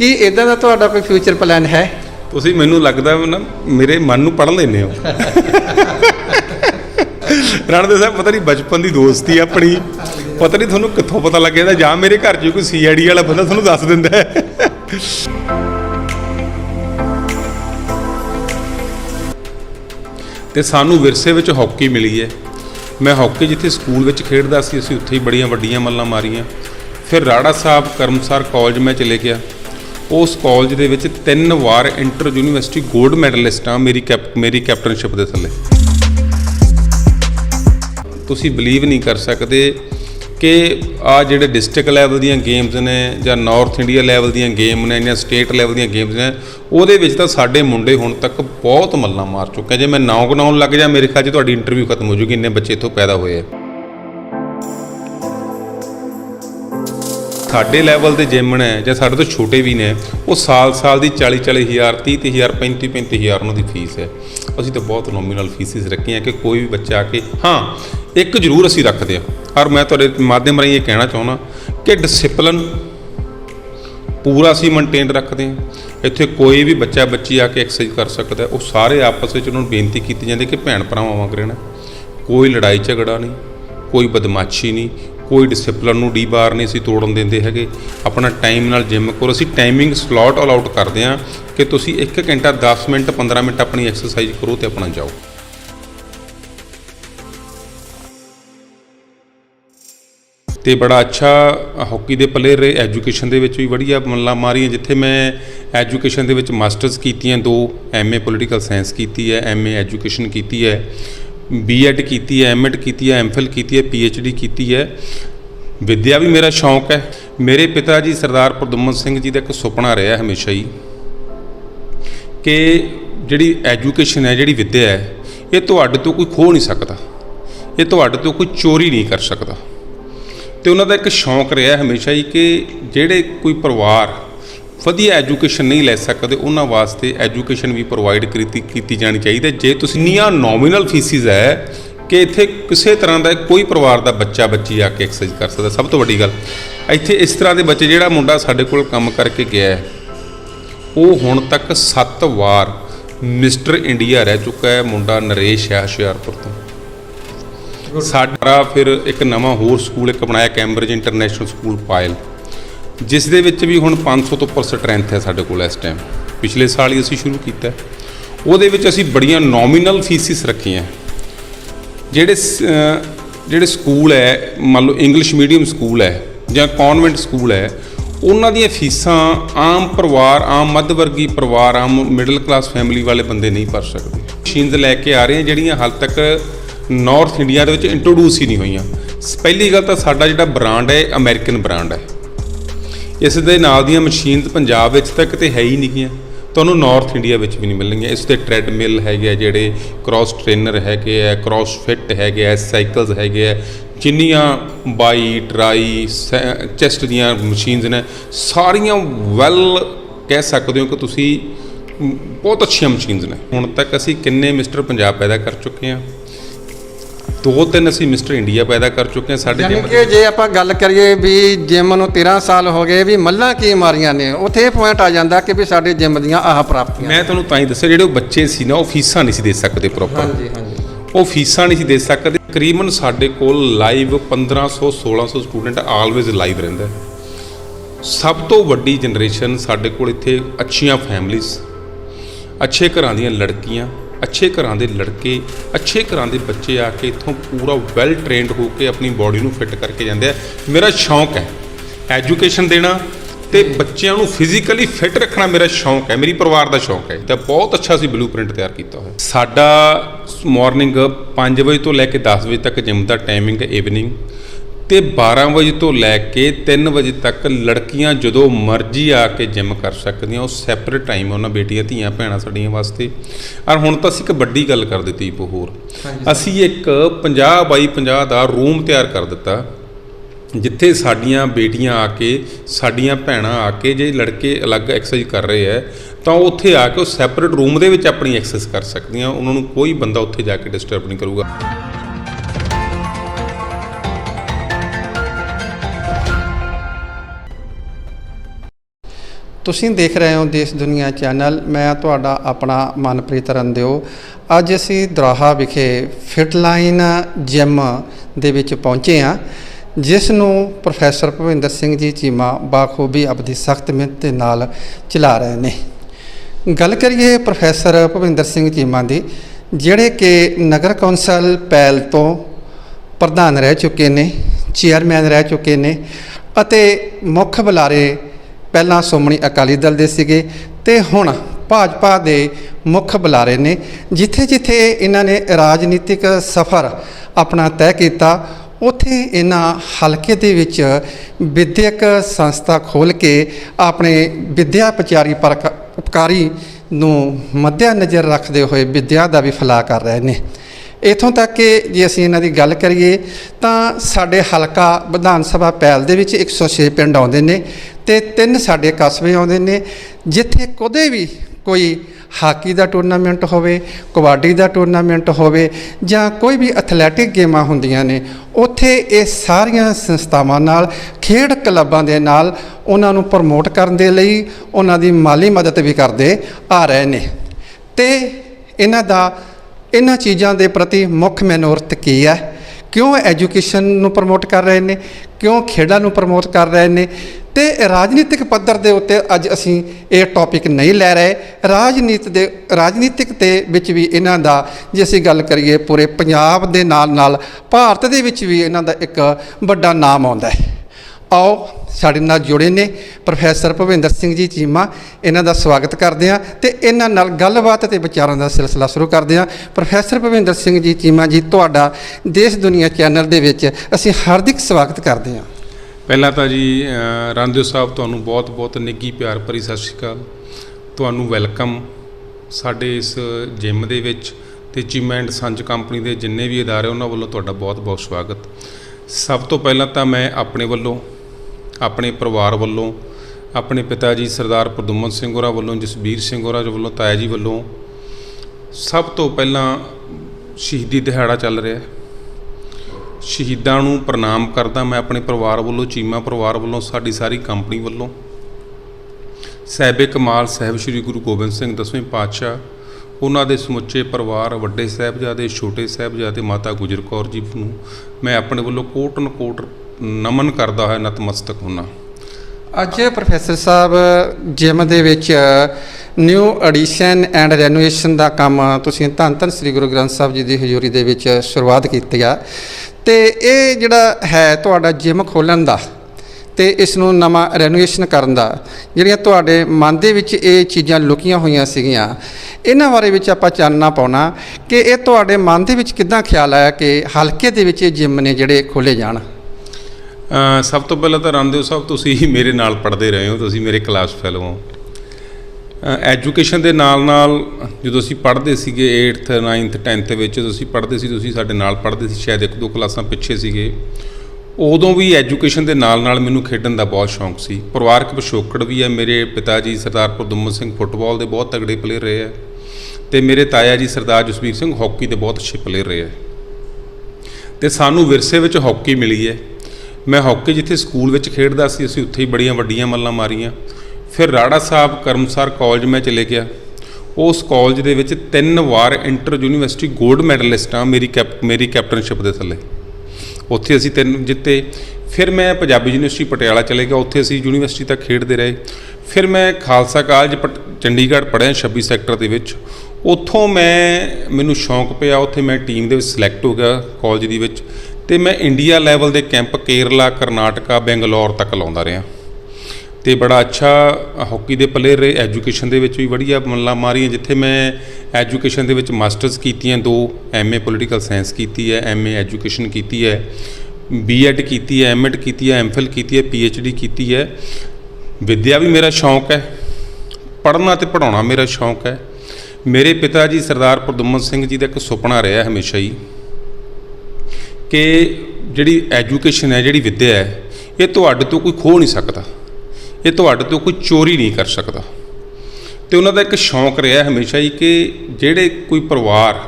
ਕੀ ਇਦਾਂ ਦਾ ਤੁਹਾਡਾ ਕੋਈ ਫਿਊਚਰ ਪਲਾਨ ਹੈ? ਤੁਸੀਂ ਮੈਨੂੰ ਲੱਗਦਾ ਨਾ, ਮੇਰੇ ਮਨ ਨੂੰ ਪੜ ਲੈਨੇ ਹੋ। ਰਣਦੇ ਸਾਹਿਬ, ਪਤਾ ਨਹੀਂ ਬਚਪਨ ਦੀ ਦੋਸਤੀ ਆਪਣੀ। ਪਤਾ ਨਹੀਂ ਤੁਹਾਨੂੰ ਕਿੱਥੋਂ ਪਤਾ ਲੱਗਿਆ ਇਹਦਾ, ਜਾਂ ਮੇਰੇ ਘਰ 'ਚ ਕੋਈ ਸੀਆਈਡੀ ਵਾਲਾ ਬੰਦਾ ਤੁਹਾਨੂੰ ਦੱਸ ਦਿੰਦਾ ਹੈ। ਤੇ ਸਾਨੂੰ ਵਿਰਸੇ ਵਿੱਚ ਹਾਕੀ ਮਿਲੀ ਹੈ। ਮੈਂ ਹਾਕੀ ਜਿੱਥੇ ਸਕੂਲ ਵਿੱਚ ਖੇਡਦਾ ਸੀ, ਅਸੀਂ ਉੱਥੇ ਹੀ ਬੜੀਆਂ ਵੱਡੀਆਂ ਮੱਲਾਂ ਮਾਰੀਆਂ। ਫਿਰ ਰਾੜਾ ਸਾਹਿਬ ਕਰਮਸਰ ਕਾਲਜ ਮੈਂ ਚਲੇ ਗਿਆ। ਉਸ ਕਾਲਜ ਦੇ ਵਿੱਚ ਤਿੰਨ ਵਾਰ ਇੰਟਰ ਯੂਨੀਵਰਸਿਟੀ 골ਡ ਮੈਡਲਿਸਟ ਆ ਮੇਰੀ ਕੈਪ ਮੇਰੀ ਕੈਪਟਨਸ਼ਿਪ ਦੇ ਥੱਲੇ। ਤੁਸੀਂ ਬਲੀਵ ਨਹੀਂ ਕਰ ਸਕਦੇ ਕਿ ਆ ਜਿਹੜੇ ਡਿਸਟ੍ਰਿਕਟ ਲੈਵਲ ਦੀਆਂ ਗੇਮਸ ਨੇ ਜਾਂ ਨਾਰਥ ਇੰਡੀਆ ਲੈਵਲ ਦੀਆਂ ਗੇਮ ਨੇ ਜਾਂ ਸਟੇਟ ਲੈਵਲ ਦੀਆਂ ਗੇਮਸ ਨੇ, ਉਹਦੇ ਵਿੱਚ ਤਾਂ ਸਾਡੇ ਮੁੰਡੇ ਹੁਣ ਤੱਕ ਬਹੁਤ ਮੱਲਾਂ ਮਾਰ ਚੁੱਕੇ ਜੇ ਮੈਂ ਨਾਂ ਗਣਾਉਣ ਲੱਗ ਜਾ, ਮੇਰੇ ਖਿਆਲ 'ਚ ਤੁਹਾਡੀ ਇੰਟਰਵਿਊ ਖਤਮ ਹੋ ਜੂਗੀ ਇੰਨੇ ਬੱਚੇ ਇੱਥੋਂ ਪੈਦਾ ਹੋਏ ਆ। ਸਾਡੇ ਲੈਵਲ ਦੇ ਜਿਮ ਨੇ ਜਾਂ ਸਾਡੇ ਤੋਂ ਛੋਟੇ ਵੀ ਨੇ, ਉਹ ਸਾਲ-ਸਾਲ ਦੀ 40-40 ਹਜ਼ਾਰ 30 ਹਜ਼ਾਰ 35-35 ਹਜ਼ਾਰ ਉਹਨਾਂ ਦੀ ਫੀਸ ਹੈ। ਅਸੀਂ ਤਾਂ ਬਹੁਤ ਨੋਮੀਨਲ ਫੀਸਿਸ ਰੱਖੀਆਂ ਕਿ ਕੋਈ ਵੀ ਬੱਚਾ ਆ ਕੇ, ਹਾਂ, ਇੱਕ ਜ਼ਰੂਰ ਅਸੀਂ ਰੱਖਦੇ ਹਾਂ। ਔਰ ਮੈਂ ਤੁਹਾਡੇ ਮਾਧਿਅਮ ਰਾਹੀਂ ਇਹ ਕਹਿਣਾ ਚਾਹੁੰਦਾ ਕਿ ਡਿਸਪਲਿਨ ਪੂਰਾ ਅਸੀਂ ਮੇਨਟੇਨ ਰੱਖਦੇ ਹਾਂ। ਇੱਥੇ ਕੋਈ ਵੀ ਬੱਚਾ ਬੱਚੀ ਆ ਕੇ ਐਕਸਰਸਾਈਜ਼ ਕਰ ਸਕਦਾ, ਉਹ ਸਾਰੇ ਆਪਸ ਵਿੱਚ ਉਹਨਾਂ ਨੂੰ ਬੇਨਤੀ ਕੀਤੀ ਜਾਂਦੀ ਕਿ ਭੈਣ ਭਰਾਵਾਂ ਵਾਂਗ ਰਹਿਣਾ। ਕੋਈ ਲੜਾਈ ਝਗੜਾ ਨਹੀਂ, ਕੋਈ ਬਦਮਾਸ਼ੀ ਨਹੀਂ ਕੋਈ ਡਿਸਪਲਿਨ ਨੂੰ ਡੀ ਬਾਰ ਨਹੀਂ ਅਸੀਂ ਤੋੜਨ ਦਿੰਦੇ ਹੈਗੇ। ਆਪਣਾ ਟਾਈਮ ਨਾਲ ਜਿਮ ਕਰੋ ਅਸੀਂ ਟਾਈਮਿੰਗ ਸਲੋਟ ਅਲਾਉਟ ਕਰਦੇ ਹਾਂ ਕਿ ਤੁਸੀਂ 1 ਘੰਟਾ 10 ਮਿੰਟ 15 ਮਿੰਟ ਆਪਣੀ ਐਕਸਰਸਾਈਜ਼ ਕਰੋ ਤੇ ਆਪਣਾ ਜਾਓ। ਤੇ ਬੜਾ ਅੱਛਾ ਹਾਕੀ ਦੇ ਪਲੇਅਰ ਰਹੇ ਐਜੂਕੇਸ਼ਨ ਦੇ ਵਿੱਚ ਵੀ ਵਧੀਆ ਮੱਲਾਂ ਮਾਰੀਆਂ, ਜਿੱਥੇ ਮੈਂ ਐਜੂਕੇਸ਼ਨ ਦੇ ਵਿੱਚ ਮਾਸਟਰਸ ਕੀਤੀਆਂ, ਦੋ ਐਮਏ ਪੋਲੀਟੀਕਲ ਸਾਇੰਸ ਕੀਤੀ ਹੈ ਐਮਏ ਐਜੂਕੇਸ਼ਨ ਕੀਤੀ ਹੈ। ਬੀਐਡ ਕੀਤੀ ਹੈ ਐਮਐਡ ਕੀਤੀ ਹੈ ਐਮਫਿਲ ਕੀਤੀ ਹੈ ਪੀਐਚਡੀ ਕੀਤੀ ਹੈ। ਵਿੱਦਿਆ ਵੀ ਮੇਰਾ ਸ਼ੌਂਕ ਹੈ। ਮੇਰੇ ਪਿਤਾ ਜੀ ਸਰਦਾਰ ਪ੍ਰਦੁਮਨ ਸਿੰਘ ਜੀ ਦਾ ਇੱਕ ਸੁਪਨਾ ਰਿਹਾ ਹਮੇਸ਼ਾ ਹੀ ਕਿ ਜਿਹੜੀ ਐਜੂਕੇਸ਼ਨ ਹੈ, ਜਿਹੜੀ ਵਿੱਦਿਆ ਹੈ, ਇਹ ਤੁਹਾਡੇ ਤੋਂ ਕੋਈ ਖੋਹ ਨਹੀਂ ਸਕਦਾ। ਇਹ ਤੁਹਾਡੇ ਤੋਂ ਕੋਈ ਚੋਰੀ ਨਹੀਂ ਕਰ ਸਕਦਾ। ਤੇ ਉਹਨਾਂ ਦਾ ਇੱਕ ਸ਼ੌਂਕ ਰਿਹਾ ਹਮੇਸ਼ਾ ਹੀ ਕਿ ਜਿਹੜੇ ਕੋਈ ਪਰਿਵਾਰ ਵਧੀਆ ਐਜੂਕੇਸ਼ਨ ਨਹੀਂ ਲੈ ਸਕਦੇ ਉਹਨਾਂ ਵਾਸਤੇ ਐਜੂਕੇਸ਼ਨ ਵੀ ਪ੍ਰੋਵਾਈਡ ਕੀਤੀ ਕੀਤੀ ਜਾਣੀ ਚਾਹੀਦੀ ਹੈ। ਜੇ ਤੁਸੀਂ ਨੀਆਂ ਨੋਮੀਨਲ ਫੀਸਿਸ ਹੈ ਕਿ ਇੱਥੇ ਕਿਸੇ ਤਰ੍ਹਾਂ ਦਾ ਕੋਈ ਪਰਿਵਾਰ ਦਾ ਬੱਚਾ ਬੱਚੀ ਆ ਕੇ ਐਕਸਰਸਾਈਜ਼ ਕਰ ਸਕਦਾ ਸਭ ਤੋਂ ਵੱਡੀ ਗੱਲ। ਇੱਥੇ ਇਸ ਤਰ੍ਹਾਂ ਦੇ ਬੱਚੇ ਜਿਹੜਾ ਮੁੰਡਾ ਸਾਡੇ ਕੋਲ ਕੰਮ ਕਰਕੇ ਗਿਆ ਹੈ ਉਹ ਹੁਣ ਤੱਕ 7 ਵਾਰ ਮਿਸਟਰ ਇੰਡੀਆ ਰਹਿ ਚੁੱਕਾ ਹੈ ਮੁੰਡਾ ਨਰੇਸ਼ ਹੈ ਹੁਸ਼ਿਆਰਪੁਰ ਤੋਂ। ਸਾਡਾ ਫਿਰ ਇੱਕ ਨਵਾਂ ਹੋਰ ਸਕੂਲ ਇੱਕ ਬਣਾਇਆ ਕੈਂਬਰਿਜ ਇੰਟਰਨੈਸ਼ਨਲ ਸਕੂਲ ਪਾਇਲ। ਜਿਸ ਦੇ ਵਿੱਚ ਵੀ ਹੁਣ 500 ਤੋਂ ਉੱਪਰ ਸਟਰੈਂਥ ਹੈ ਸਾਡੇ ਕੋਲ ਇਸ ਟਾਈਮ ਪਿਛਲੇ ਸਾਲ ਹੀ ਅਸੀਂ ਸ਼ੁਰੂ ਕੀਤਾ ਉਹਦੇ ਵਿੱਚ ਅਸੀਂ ਬੜੀਆਂ ਨੋਮੀਨਲ ਫੀਸਿਸ ਰੱਖੀਆਂ। ਜਿਹੜੇ ਜਿਹੜੇ ਸਕੂਲ ਹੈ, ਮੰਨ ਲਓ ਇੰਗਲਿਸ਼ ਮੀਡੀਅਮ ਸਕੂਲ ਹੈ ਜਾਂ ਕਨਵੈਂਟ ਸਕੂਲ ਹੈ, ਉਹਨਾਂ ਦੀਆਂ ਫੀਸਾਂ ਆਮ ਪਰਿਵਾਰ, ਆਮ ਮੱਧ ਵਰਗੀ ਪਰਿਵਾਰ, ਆਮ ਮਿਡਲ ਕਲਾਸ ਫੈਮਿਲੀ ਵਾਲੇ ਬੰਦੇ ਨਹੀਂ ਭਰ ਸਕਦੇ। ਮਸ਼ੀਨਸ ਲੈ ਕੇ ਆ ਰਹੇ ਹਾਂ ਜਿਹੜੀਆਂ ਹਾਲ ਤੱਕ ਨਾਰਥ ਇੰਡੀਆ ਦੇ ਵਿੱਚ ਇੰਟਰੋਡਿਊਸ ਹੀ ਨਹੀਂ ਹੋਈਆਂ। ਸ- ਪਹਿਲੀ ਗੱਲ ਤਾਂ ਸਾਡਾ ਜਿਹੜਾ ਬ੍ਰਾਂਡ ਹੈ ਅਮਰੀਕਨ ਬ੍ਰਾਂਡ ਹੈ। ਇਸ ਦੇ ਨਾਲ ਦੀਆਂ ਮਸ਼ੀਨਸ ਪੰਜਾਬ ਵਿੱਚ ਤਾਂ ਕਿਤੇ ਹੈ ਹੀ ਨਹੀਂ ਗੀਆਂ। ਤੁਹਾਨੂੰ ਨਾਰਥ ਇੰਡੀਆ ਵਿੱਚ ਵੀ ਨਹੀਂ ਮਿਲਣਗੀਆਂ। ਇਸ ਤੇ ਟ੍ਰੈਡਮਿਲ ਹੈਗੇ ਆ ਜਿਹੜੇ ਕ੍ਰਾਸ ਟ੍ਰੇਨਰ ਹੈਗੇ ਆ ਕ੍ਰਾਸ ਫਿਟ ਹੈਗੇ ਆ ਸਾਈਕਲਸ ਹੈਗੇ ਆ। ਜਿੰਨੀਆਂ ਬਾਈ ਟਰਾਈ ਚੈਸਟ ਦੀਆਂ ਮਸ਼ੀਨਸ ਨੇ, ਸਾਰੀਆਂ ਵੈਲ ਕਹਿ ਸਕਦੇ ਹੋ ਕਿ ਤੁਸੀਂ ਬਹੁਤ ਅੱਛੀਆਂ ਮਸ਼ੀਨਸ ਨੇ। ਹੁਣ ਤੱਕ ਅਸੀਂ ਕਿੰਨੇ ਮਿਸਟਰ ਪੰਜਾਬ ਪੈਦਾ ਕਰ ਚੁੱਕੇ ਹਾਂ। ਦੋ ਤਿੰਨ ਅਸੀਂ ਮਿਸਟਰ ਇੰਡੀਆ ਪੈਦਾ ਕਰ ਚੁੱਕੇ ਹਾਂ ਸਾਡੇ ਯਾਨੀ ਜਿਮ ਕਿ ਜੇ ਆਪਾਂ ਗੱਲ ਕਰੀਏ ਵੀ ਜਿਮ ਨੂੰ 13 ਸਾਲ ਹੋ ਗਏ ਵੀ ਮੱਲਾਂ ਕੀ ਮਾਰੀਆਂ ਨੇ ਉੱਥੇ ਇਹ ਪੁਆਇੰਟ ਆ ਜਾਂਦਾ ਕਿ ਵੀ ਸਾਡੇ ਜਿਮ ਦੀਆਂ ਆਹ ਪ੍ਰਾਪਤੀਆਂ ਮੈਂ ਤੁਹਾਨੂੰ ਤਾਂ ਹੀ ਦੱਸਿਆ ਜਿਹੜੇ ਉਹ ਬੱਚੇ ਸੀ ਨਾ ਉਹ ਫੀਸਾਂ ਨਹੀਂ ਸੀ ਦੇ ਸਕਦੇ ਪ੍ਰੋਪਰ ਹਾਂਜੀ ਹਾਂਜੀ। ਉਹ ਫੀਸਾਂ ਨਹੀਂ ਸੀ ਦੇ ਸਕਦੇ। ਤਕਰੀਬਨ ਸਾਡੇ ਕੋਲ ਲਾਈਵ 1500 1600 ਸਟੂਡੈਂਟ ਆਲਵੇਜ਼ ਲਾਈਵ ਰਹਿੰਦਾ। ਸਭ ਤੋਂ ਵੱਡੀ ਜਨਰੇਸ਼ਨ ਸਾਡੇ ਕੋਲ ਇੱਥੇ ਅੱਛੀਆਂ ਫੈਮਲੀਆਂ ਅੱਛੇ ਘਰਾਂ ਦੀਆਂ ਲੜਕੀਆਂ ਅੱਛੇ ਘਰਾਂ ਦੇ ਲੜਕੇ ਅੱਛੇ ਘਰਾਂ ਦੇ ਬੱਚੇ ਆ ਕੇ ਇੱਥੋਂ ਪੂਰਾ ਵੈਲ ਟ੍ਰੇਨਡ ਹੋ ਕੇ ਆਪਣੀ ਬਾਡੀ ਨੂੰ ਫਿੱਟ ਕਰਕੇ ਜਾਂਦੇ ਆ। ਮੇਰਾ ਸ਼ੌਂਕ ਹੈ ਐਜੂਕੇਸ਼ਨ ਦੇਣਾ ਤੇ ਬੱਚਿਆਂ ਨੂੰ ਫਿਜ਼ੀਕਲੀ ਫਿੱਟ ਰੱਖਣਾ ਮੇਰਾ ਸ਼ੌਂਕ ਹੈ ਮੇਰੀ ਪਰਿਵਾਰ ਦਾ ਸ਼ੌਂਕ ਹੈ। ਤਾਂ ਬਹੁਤ ਅੱਛਾ ਸੀ ਬਲੂਪ੍ਰਿੰਟ ਤਿਆਰ ਕੀਤਾ ਹੋਇਆ। ਸਾਡਾ ਮਾਰਨਿੰਗ 5 ਵਜੇ ਤੋਂ ਲੈ ਕੇ 10 ਵਜੇ ਤੱਕ ਜਿਮ ਦਾ ਟਾਈਮਿੰਗ ਹੈ ਈਵਨਿੰਗ ਤੇ 12 ਵਜੇ ਤੋਂ ਲੈ ਕੇ 3 ਵਜੇ ਤੱਕ ਲੜਕੀਆਂ ਜਦੋਂ ਮਰਜ਼ੀ ਆ ਕੇ ਜਿਮ ਕਰ ਸਕਦੀਆਂ ਉਹ ਸੈਪਰੇਟ ਟਾਈਮ ਉਹਨਾਂ ਬੇਟੀਆਂ ਧੀਆਂ ਭੈਣਾਂ ਸਾਡੀਆਂ ਵਾਸਤੇ। ਔਰ ਹੁਣ ਤਾਂ ਅਸੀਂ ਇੱਕ ਵੱਡੀ ਗੱਲ ਕਰ ਦਿੱਤੀ ਹੋਰ। ਅਸੀਂ ਇੱਕ 50 ਬਾਈ 50 ਦਾ ਰੂਮ ਤਿਆਰ ਕਰ ਦਿੱਤਾ ਜਿੱਥੇ ਸਾਡੀਆਂ ਬੇਟੀਆਂ ਆ ਕੇ ਸਾਡੀਆਂ ਭੈਣਾਂ ਆ ਕੇ ਜੇ ਲੜਕੇ ਅਲੱਗ ਐਕਸਰਸਾਈਜ਼ ਕਰ ਰਹੇ ਹੈ ਤਾਂ ਉਹ ਉੱਥੇ ਆ ਕੇ ਉਹ ਸੈਪਰੇਟ ਰੂਮ ਦੇ ਵਿੱਚ ਆਪਣੀ ਐਕਸਰਸਾਈਜ਼ ਕਰ ਸਕਦੀਆਂ ਉਹਨਾਂ ਨੂੰ ਕੋਈ ਬੰਦਾ ਉੱਥੇ ਜਾ ਕੇ ਡਿਸਟਰਬ ਨਹੀਂ ਕਰੂਗਾ। ਤੁਸੀਂ ਦੇਖ ਰਹੇ ਹੋ ਦੇਸ਼ ਦੁਨੀਆ ਚੈਨਲ, ਮੈਂ ਤੁਹਾਡਾ ਆਪਣਾ ਮਨਪ੍ਰੀਤ ਰੰਦਿਓ ਅੱਜ ਅਸੀਂ ਦਰਾਹਾ ਵਿਖੇ ਫਿਟ ਲਾਈਨ ਜਿਮ ਦੇ ਵਿੱਚ ਪਹੁੰਚੇ ਹਾਂ, ਜਿਸ ਨੂੰ ਪ੍ਰੋਫੈਸਰ ਭਵਿੰਦਰ ਸਿੰਘ ਜੀ ਚੀਮਾ ਬਾਖੂਬੀ ਆਪਣੀ ਸਖਤ ਮਿਹਨਤ ਦੇ ਨਾਲ ਚਲਾ ਰਹੇ ਨੇ। ਗੱਲ ਕਰੀਏ ਪ੍ਰੋਫੈਸਰ ਭਵਿੰਦਰ ਸਿੰਘ ਚੀਮਾ ਦੀ, ਜਿਹੜੇ ਕਿ ਨਗਰ ਕੌਂਸਲ ਪੈਲ ਤੋਂ ਪ੍ਰਧਾਨ ਰਹਿ ਚੁੱਕੇ ਨੇ, ਚੇਅਰਮੈਨ ਰਹਿ ਚੁੱਕੇ ਨੇ ਅਤੇ ਮੁੱਖ ਬੁਲਾਰੇ ਪਹਿਲਾਂ ਸ਼੍ਰੋਮਣੀ ਅਕਾਲੀ ਦਲ ਦੇ ਸੀਗੇ ਤੇ ਹੁਣ ਭਾਜਪਾ ਦੇ ਮੁੱਖ ਬੁਲਾਰੇ ਨੇ। ਜਿੱਥੇ ਜਿੱਥੇ ਇਹਨਾਂ ਨੇ ਰਾਜਨੀਤਿਕ ਸਫ਼ਰ ਆਪਣਾ ਤੈਅ ਕੀਤਾ, ਉੱਥੇ ਇਹਨਾਂ ਹਲਕੇ ਦੇ ਵਿੱਚ ਵਿਦਿਅਕ ਸੰਸਥਾ ਖੋਲ ਕੇ ਆਪਣੇ ਵਿਦਿਆ ਪ੍ਰਚਾਰੀ ਪਰਕਾਰੀ ਨੂੰ ਮੱਦਿਆ ਨਜ਼ਰ ਰੱਖਦੇ ਹੋਏ ਵਿਦਿਆ ਦਾ ਵੀ ਫੈਲਾਅ ਕਰ ਰਹੇ ਨੇ। ਇਥੋਂ ਤੱਕ ਕਿ ਜੇ ਅਸੀਂ ਇਹਨਾਂ ਦੀ ਗੱਲ ਕਰੀਏ ਤਾਂ ਸਾਡੇ ਹਲਕਾ ਵਿਧਾਨ ਸਭਾ ਪੈਲ ਦੇ ਵਿੱਚ 106 ਪਿੰਡ ਆਉਂਦੇ ਨੇ ਤੇ ਤਿੰਨ ਸਾਡੇ ਕਸਬੇ ਆਉਂਦੇ ਨੇ, ਜਿੱਥੇ ਕਦੇ ਵੀ ਕੋਈ ਹਾਕੀ ਦਾ ਟੂਰਨਾਮੈਂਟ ਹੋਵੇ, ਕਬੱਡੀ ਦਾ ਟੂਰਨਾਮੈਂਟ ਹੋਵੇ ਜਾਂ ਕੋਈ ਵੀ ਐਥਲੈਟਿਕ ਗੇਮਾਂ ਹੁੰਦੀਆਂ ਨੇ, ਉੱਥੇ ਇਹ ਸਾਰੀਆਂ ਸੰਸਥਾਵਾਂ ਨਾਲ, ਖੇਡ ਕਲੱਬਾਂ ਦੇ ਨਾਲ ਉਹਨਾਂ ਨੂੰ ਪ੍ਰਮੋਟ ਕਰਨ ਦੇ ਲਈ ਉਹਨਾਂ ਦੀ ਮਾਲੀ ਮਦਦ ਵੀ ਕਰਦੇ ਆ ਰਹੇ ਨੇ। ਤੇ ਇਹਨਾਂ ਦਾ ਇਹਨਾਂ ਚੀਜ਼ਾਂ ਦੇ ਪ੍ਰਤੀ ਮੁੱਖ ਮਨੋਰਥ ਕੀ ਹੈ? ਕਿਉਂ ਐਜੂਕੇਸ਼ਨ ਨੂੰ ਪ੍ਰਮੋਟ ਕਰ ਰਹੇ ਨੇ? ਕਿਉਂ ਖੇਡਾਂ ਨੂੰ ਪ੍ਰਮੋਟ ਕਰ ਰਹੇ ਨੇ? ਤੇ ਰਾਜਨੀਤਿਕ ਪੱਧਰ ਦੇ ਉੱਤੇ ਅੱਜ ਅਸੀਂ ਇਹ ਟੌਪਿਕ ਨਹੀਂ ਲੈ ਰਹੇ। ਰਾਜਨੀਤ ਦੇ, ਰਾਜਨੀਤਿਕ ਦੇ ਵਿੱਚ ਵੀ ਇਹਨਾਂ ਦਾ, ਜੇ ਅਸੀਂ ਗੱਲ ਕਰੀਏ ਪੂਰੇ ਪੰਜਾਬ ਦੇ ਨਾਲ ਨਾਲ ਭਾਰਤ ਦੇ ਵਿੱਚ ਵੀ ਇਹਨਾਂ ਦਾ ਇੱਕ ਵੱਡਾ ਨਾਮ ਆਉਂਦਾ ਹੈ। ਆਓ ਸਾਡੇ ਨਾਲ ਜੁੜੇ ਨੇ ਪ੍ਰੋਫੈਸਰ ਭਵਿੰਦਰ ਸਿੰਘ ਜੀ ਚੀਮਾ ਇਹਨਾਂ ਦਾ ਸਵਾਗਤ ਕਰਦੇ ਹਾਂ ਤੇ ਇਹਨਾਂ ਨਾਲ ਗੱਲਬਾਤ ਤੇ ਵਿਚਾਰਾਂ ਦਾ ਸਿਲਸਿਲਾ ਸ਼ੁਰੂ ਕਰਦੇ ਹਾਂ। ਪ੍ਰੋਫੈਸਰ ਭਵਿੰਦਰ ਸਿੰਘ ਜੀ ਚੀਮਾ ਜੀ ਤੁਹਾਡਾ ਦੇਸ਼ ਦੁਨੀਆ ਚੈਨਲ ਦੇ ਵਿੱਚ ਅਸੀਂ ਹਾਰਦਿਕ ਸਵਾਗਤ ਕਰਦੇ ਹਾਂ। ਪਹਿਲਾਂ ਤਾਂ ਜੀ ਅ, ਰਾਮਦੇਵ ਸਾਹਿਬ ਤੁਹਾਨੂੰ ਬਹੁਤ-ਬਹੁਤ ਨਿੱਘੀ ਪਿਆਰ ਭਰੀ ਸਤਿ ਸ਼੍ਰੀ ਅਕਾਲ। ਤੁਹਾਨੂੰ ਵੈਲਕਮ ਸਾਡੇ ਇਸ ਜਿਮ ਦੇ ਵਿੱਚ ਤੇ ਚੀਮਾ ਐਂਡ ਸੰਜ ਕੰਪਨੀ ਦੇ ਜਿੰਨੇ ਵੀ ਅਦਾਰੇ ਉਹਨਾਂ ਵੱਲੋਂ ਤੁਹਾਡਾ ਬਹੁਤ-ਬਹੁਤ ਸਵਾਗਤ। ਸਭ ਤੋਂ ਪਹਿਲਾਂ ਤਾਂ ਮੈਂ ਆਪਣੇ ਵੱਲੋਂ ਆਪਣੇ ਪਰਿਵਾਰ ਵੱਲੋਂ, ਆਪਣੇ ਪਿਤਾ ਜੀ ਸਰਦਾਰ ਪ੍ਰਦੁਮਨ ਸਿੰਘ ਹੋਰਾਂ ਵੱਲੋਂ ਜਸਬੀਰ ਸਿੰਘ ਹੋਰਾਂ ਜੀ ਵੱਲੋਂ, ਤਾਇਆ ਜੀ ਵੱਲੋਂ ਸਭ ਤੋਂ ਪਹਿਲਾਂ ਸ਼ਹੀਦੀ ਦਿਹਾੜਾ ਚੱਲ ਰਿਹਾ ਹੈ। ਸ਼ਹੀਦਾਂ ਨੂੰ ਪ੍ਰਣਾਮ ਕਰਦਾ ਮੈਂ ਆਪਣੇ ਪਰਿਵਾਰ ਵੱਲੋਂ, ਚੀਮਾ ਪਰਿਵਾਰ ਵੱਲੋਂ, ਸਾਡੀ ਸਾਰੀ ਕੰਪਨੀ ਵੱਲੋਂ। ਸਾਹਿਬੇ ਕਮਾਲ ਸਾਹਿਬ ਸ੍ਰੀ ਗੁਰੂ ਗੋਬਿੰਦ ਸਿੰਘ ਦਸਵੇਂ ਪਾਤਸ਼ਾਹ, ਉਹਨਾਂ ਦੇ ਸਮੁੱਚੇ ਪਰਿਵਾਰ, ਵੱਡੇ ਸਾਹਿਬਜ਼ਾਦੇ, ਛੋਟੇ ਸਾਹਿਬਜ਼ਾਦੇ, ਮਾਤਾ ਗੁਜਰ ਕੌਰ ਜੀ ਨੂੰ ਮੈਂ ਆਪਣੇ ਵੱਲੋਂ ਕੋਟਨ ਕੋਟ ਨਮਨ ਕਰਦਾ ਹੋਇਆ ਨਤਮਸਤਕ ਹੁੰਨਾ। ਅੱਜ ਪ੍ਰੋਫੈਸਰ ਸਾਹਿਬ, ਜਿਮ ਦੇ ਵਿੱਚ ਨਿਊ ਐਡੀਸ਼ਨ ਐਂਡ ਰੈਨੋਵੇਸ਼ਨ ਦਾ ਕੰਮ ਤੁਸੀਂ ਧੰਨ ਧੰਨ ਸ੍ਰੀ ਗੁਰੂ ਗ੍ਰੰਥ ਸਾਹਿਬ ਜੀ ਦੀ ਹਜ਼ੂਰੀ ਦੇ ਵਿੱਚ ਸ਼ੁਰੂਆਤ ਕੀਤੀ ਆ। ਤੇ ਇਹ ਜਿਹੜਾ ਹੈ ਤੁਹਾਡਾ ਜਿਮ ਖੋਲਣ ਦਾ ਤੇ ਇਸ ਨੂੰ ਨਵਾਂ ਰੈਨੋਵੇਸ਼ਨ ਕਰਨ ਦਾ, ਜਿਹੜੀਆਂ ਤੁਹਾਡੇ ਮਨ ਦੇ ਵਿੱਚ ਇਹ ਚੀਜ਼ਾਂ ਲੁਕੀਆਂ ਹੋਈਆਂ ਸੀਗੀਆਂ, ਇਹਨਾਂ ਬਾਰੇ ਵਿੱਚ ਆਪਾਂ ਚਾਨਣਾ ਪਾਉਣਾ ਕਿ ਇਹ ਤੁਹਾਡੇ ਮਨ ਦੇ ਵਿੱਚ ਕਿੱਦਾਂ ਖਿਆਲ ਆਇਆ ਕਿ ਹਲਕੇ ਦੇ ਵਿੱਚ ਇਹ ਜਿਮ ਨੇ ਜਿਹੜੇ ਖੋਲੇ ਜਾਣ। ਸਭ ਤੋਂ ਪਹਿਲਾਂ ਤਾਂ ਰਾਮਦੇਵ ਸਾਹਿਬ, ਤੁਸੀਂ ਹੀ ਮੇਰੇ ਨਾਲ ਪੜ੍ਹਦੇ ਰਹੇ ਹੋ, ਤੁਸੀਂ ਮੇਰੇ ਕਲਾਸ ਫੈਲੋ ਹੋ। ਐਜੂਕੇਸ਼ਨ ਦੇ ਨਾਲ ਨਾਲ ਜਦੋਂ ਅਸੀਂ ਪੜ੍ਹਦੇ ਸੀਗੇ 8th 9th 10th ਵਿੱਚ ਤੁਸੀਂ ਪੜ੍ਹਦੇ ਸੀ, ਤੁਸੀਂ ਸਾਡੇ ਨਾਲ ਪੜ੍ਹਦੇ ਸੀ, ਸ਼ਾਇਦ ਇੱਕ ਦੋ ਕਲਾਸਾਂ ਪਿੱਛੇ ਸੀਗੇ। ਉਦੋਂ ਵੀ ਐਜੂਕੇਸ਼ਨ ਦੇ ਨਾਲ ਨਾਲ ਮੈਨੂੰ ਖੇਡਣ ਦਾ ਬਹੁਤ ਸ਼ੌਂਕ ਸੀ। ਪਰਿਵਾਰਕ ਪਿਛੋਕੜ ਵੀ ਹੈ, ਮੇਰੇ ਪਿਤਾ ਜੀ ਸਰਦਾਰ ਪ੍ਰਦੁਮਨ ਸਿੰਘ ਫੁੱਟਬਾਲ ਦੇ ਬਹੁਤ ਤਗੜੇ ਪਲੇਅਰ ਰਹੇ ਹੈ ਤੇ ਮੇਰੇ ਤਾਇਆ ਜੀ ਸਰਦਾਰ ਜਸਵੀਰ ਸਿੰਘ ਹਾਕੀ ਦੇ ਬਹੁਤ ਅੱਛੇ ਪਲੇਅਰ ਰਹੇ ਹੈ। ਤੇ ਸਾਨੂੰ ਵਿਰਸੇ ਵਿੱਚ ਹਾਕੀ ਮਿਲੀ ਹੈ। ਮੈਂ ਹਾਕੀ ਜਿੱਥੇ ਸਕੂਲ ਵਿੱਚ ਖੇਡਦਾ ਸੀ, ਅਸੀਂ ਉੱਥੇ ਹੀ ਬੜੀਆਂ ਵੱਡੀਆਂ ਮੱਲਾਂ ਮਾਰੀਆਂ। ਫਿਰ ਰਾੜਾ ਸਾਹਿਬ ਕਰਮਸਰ ਕਾਲਜ ਮੈਂ ਚਲੇ ਗਿਆ। ਉਸ ਕਾਲਜ ਦੇ ਵਿੱਚ ਤਿੰਨ ਵਾਰ ਇੰਟਰ ਯੂਨੀਵਰਸਿਟੀ 골ਡ ਮੈਡਲਿਸਟ ਆ ਮੇਰੀ ਕੈਪ, ਮੇਰੀ ਕੈਪਟਨਸ਼ਿਪ ਦੇ ਥੱਲੇ। ਉੱਥੇ ਅਸੀਂ ਤਿੰਨ ਜਿੱਤੇ। ਫਿਰ ਮੈਂ ਪੰਜਾਬੀ ਯੂਨੀਵਰਸਿਟੀ ਪਟਿਆਲਾ ਚਲੇ ਗਿਆ। ਉੱਥੇ ਅਸੀਂ ਯੂਨੀਵਰਸਿਟੀ ਤੱਕ ਖੇਡਦੇ ਰਹੇ। ਫਿਰ ਮੈਂ ਖਾਲਸਾ ਕਾਲਜ ਪਟ- ਚੰਡੀਗੜ੍ਹ ਪੜ੍ਹਿਆ 26 ਸੈਕਟਰ ਦੇ ਵਿੱਚ। ਉੱਥੋਂ ਮੈਂ, ਮੈਨੂੰ ਸ਼ੌਂਕ ਪਿਆ। ਉੱਥੇ ਮੈਂ ਟੀਮ ਦੇ ਵਿੱਚ ਸਿਲੈਕਟ ਹੋ ਗਿਆ ਕਾਲਜ ਦੀ ਵਿੱਚ। ਤੇ ਮੈਂ ਇੰਡੀਆ ਲੈਵਲ ਦੇ ਕੈਂਪ ਕੇਰਲਾ, ਕਰਨਾਟਕਾ, ਬੈਂਗਲੌਰ ਤੱਕ ਲਾਉਂਦਾ ਰਿਹਾ। ਤੇ ਬੜਾ ਅੱਛਾ ਹਾਕੀ ਦੇ ਪਲੇਅਰ ਰਹੇ ਐਜੂਕੇਸ਼ਨ ਦੇ ਵਿੱਚ ਵੀ ਵਧੀਆ ਮੱਲਾਂ ਮਾਰੀਆਂ, ਜਿੱਥੇ ਮੈਂ ਐਜੂਕੇਸ਼ਨ ਦੇ ਵਿੱਚ ਮਾਸਟਰਸ ਕੀਤੀਆਂ, ਦੋ ਐਮਏ ਪੋਲੀਟੀਕਲ ਸਾਇੰਸ ਕੀਤੀ ਹੈ ਐਮਏ ਐਜੂਕੇਸ਼ਨ ਕੀਤੀ ਹੈ ਬੀਐਡ ਕੀਤੀ ਹੈ ਐਮਐਡ ਕੀਤੀ ਹੈ ਐਮਫਿਲ ਕੀਤੀ ਹੈ ਪੀਐਚਡੀ ਕੀਤੀ ਹੈ। ਵਿਦਿਆ ਵੀ ਮੇਰਾ ਸ਼ੌਂਕ ਹੈ, ਪੜ੍ਹਨਾ ਤੇ ਪੜ੍ਹਾਉਣਾ ਮੇਰਾ ਸ਼ੌਂਕ ਹੈ। ਮੇਰੇ ਪਿਤਾ ਜੀ ਸਰਦਾਰ ਪ੍ਰਦੁਮਨ ਸਿੰਘ ਜੀ ਦਾ ਇੱਕ ਸੁਪਨਾ ਰਿਹਾ ਹਮੇਸ਼ਾ ਹੀ। ਕਿ ਜਿਹੜੀ ਐਜੂਕੇਸ਼ਨ ਹੈ, ਜਿਹੜੀ ਵਿੱਦਿਆ ਹੈ, ਇਹ ਤੁਹਾਡੇ ਤੋਂ ਕੋਈ ਖੋਹ ਨਹੀਂ ਸਕਦਾ। ਇਹ ਤੁਹਾਡੇ ਤੋਂ ਕੋਈ ਚੋਰੀ ਨਹੀਂ ਕਰ ਸਕਦਾ। ਤੇ ਉਹਨਾਂ ਦਾ ਇੱਕ ਸ਼ੌਂਕ ਰਿਹਾ ਹਮੇਸ਼ਾ ਹੀ ਕਿ ਜਿਹੜੇ ਕੋਈ ਪਰਿਵਾਰ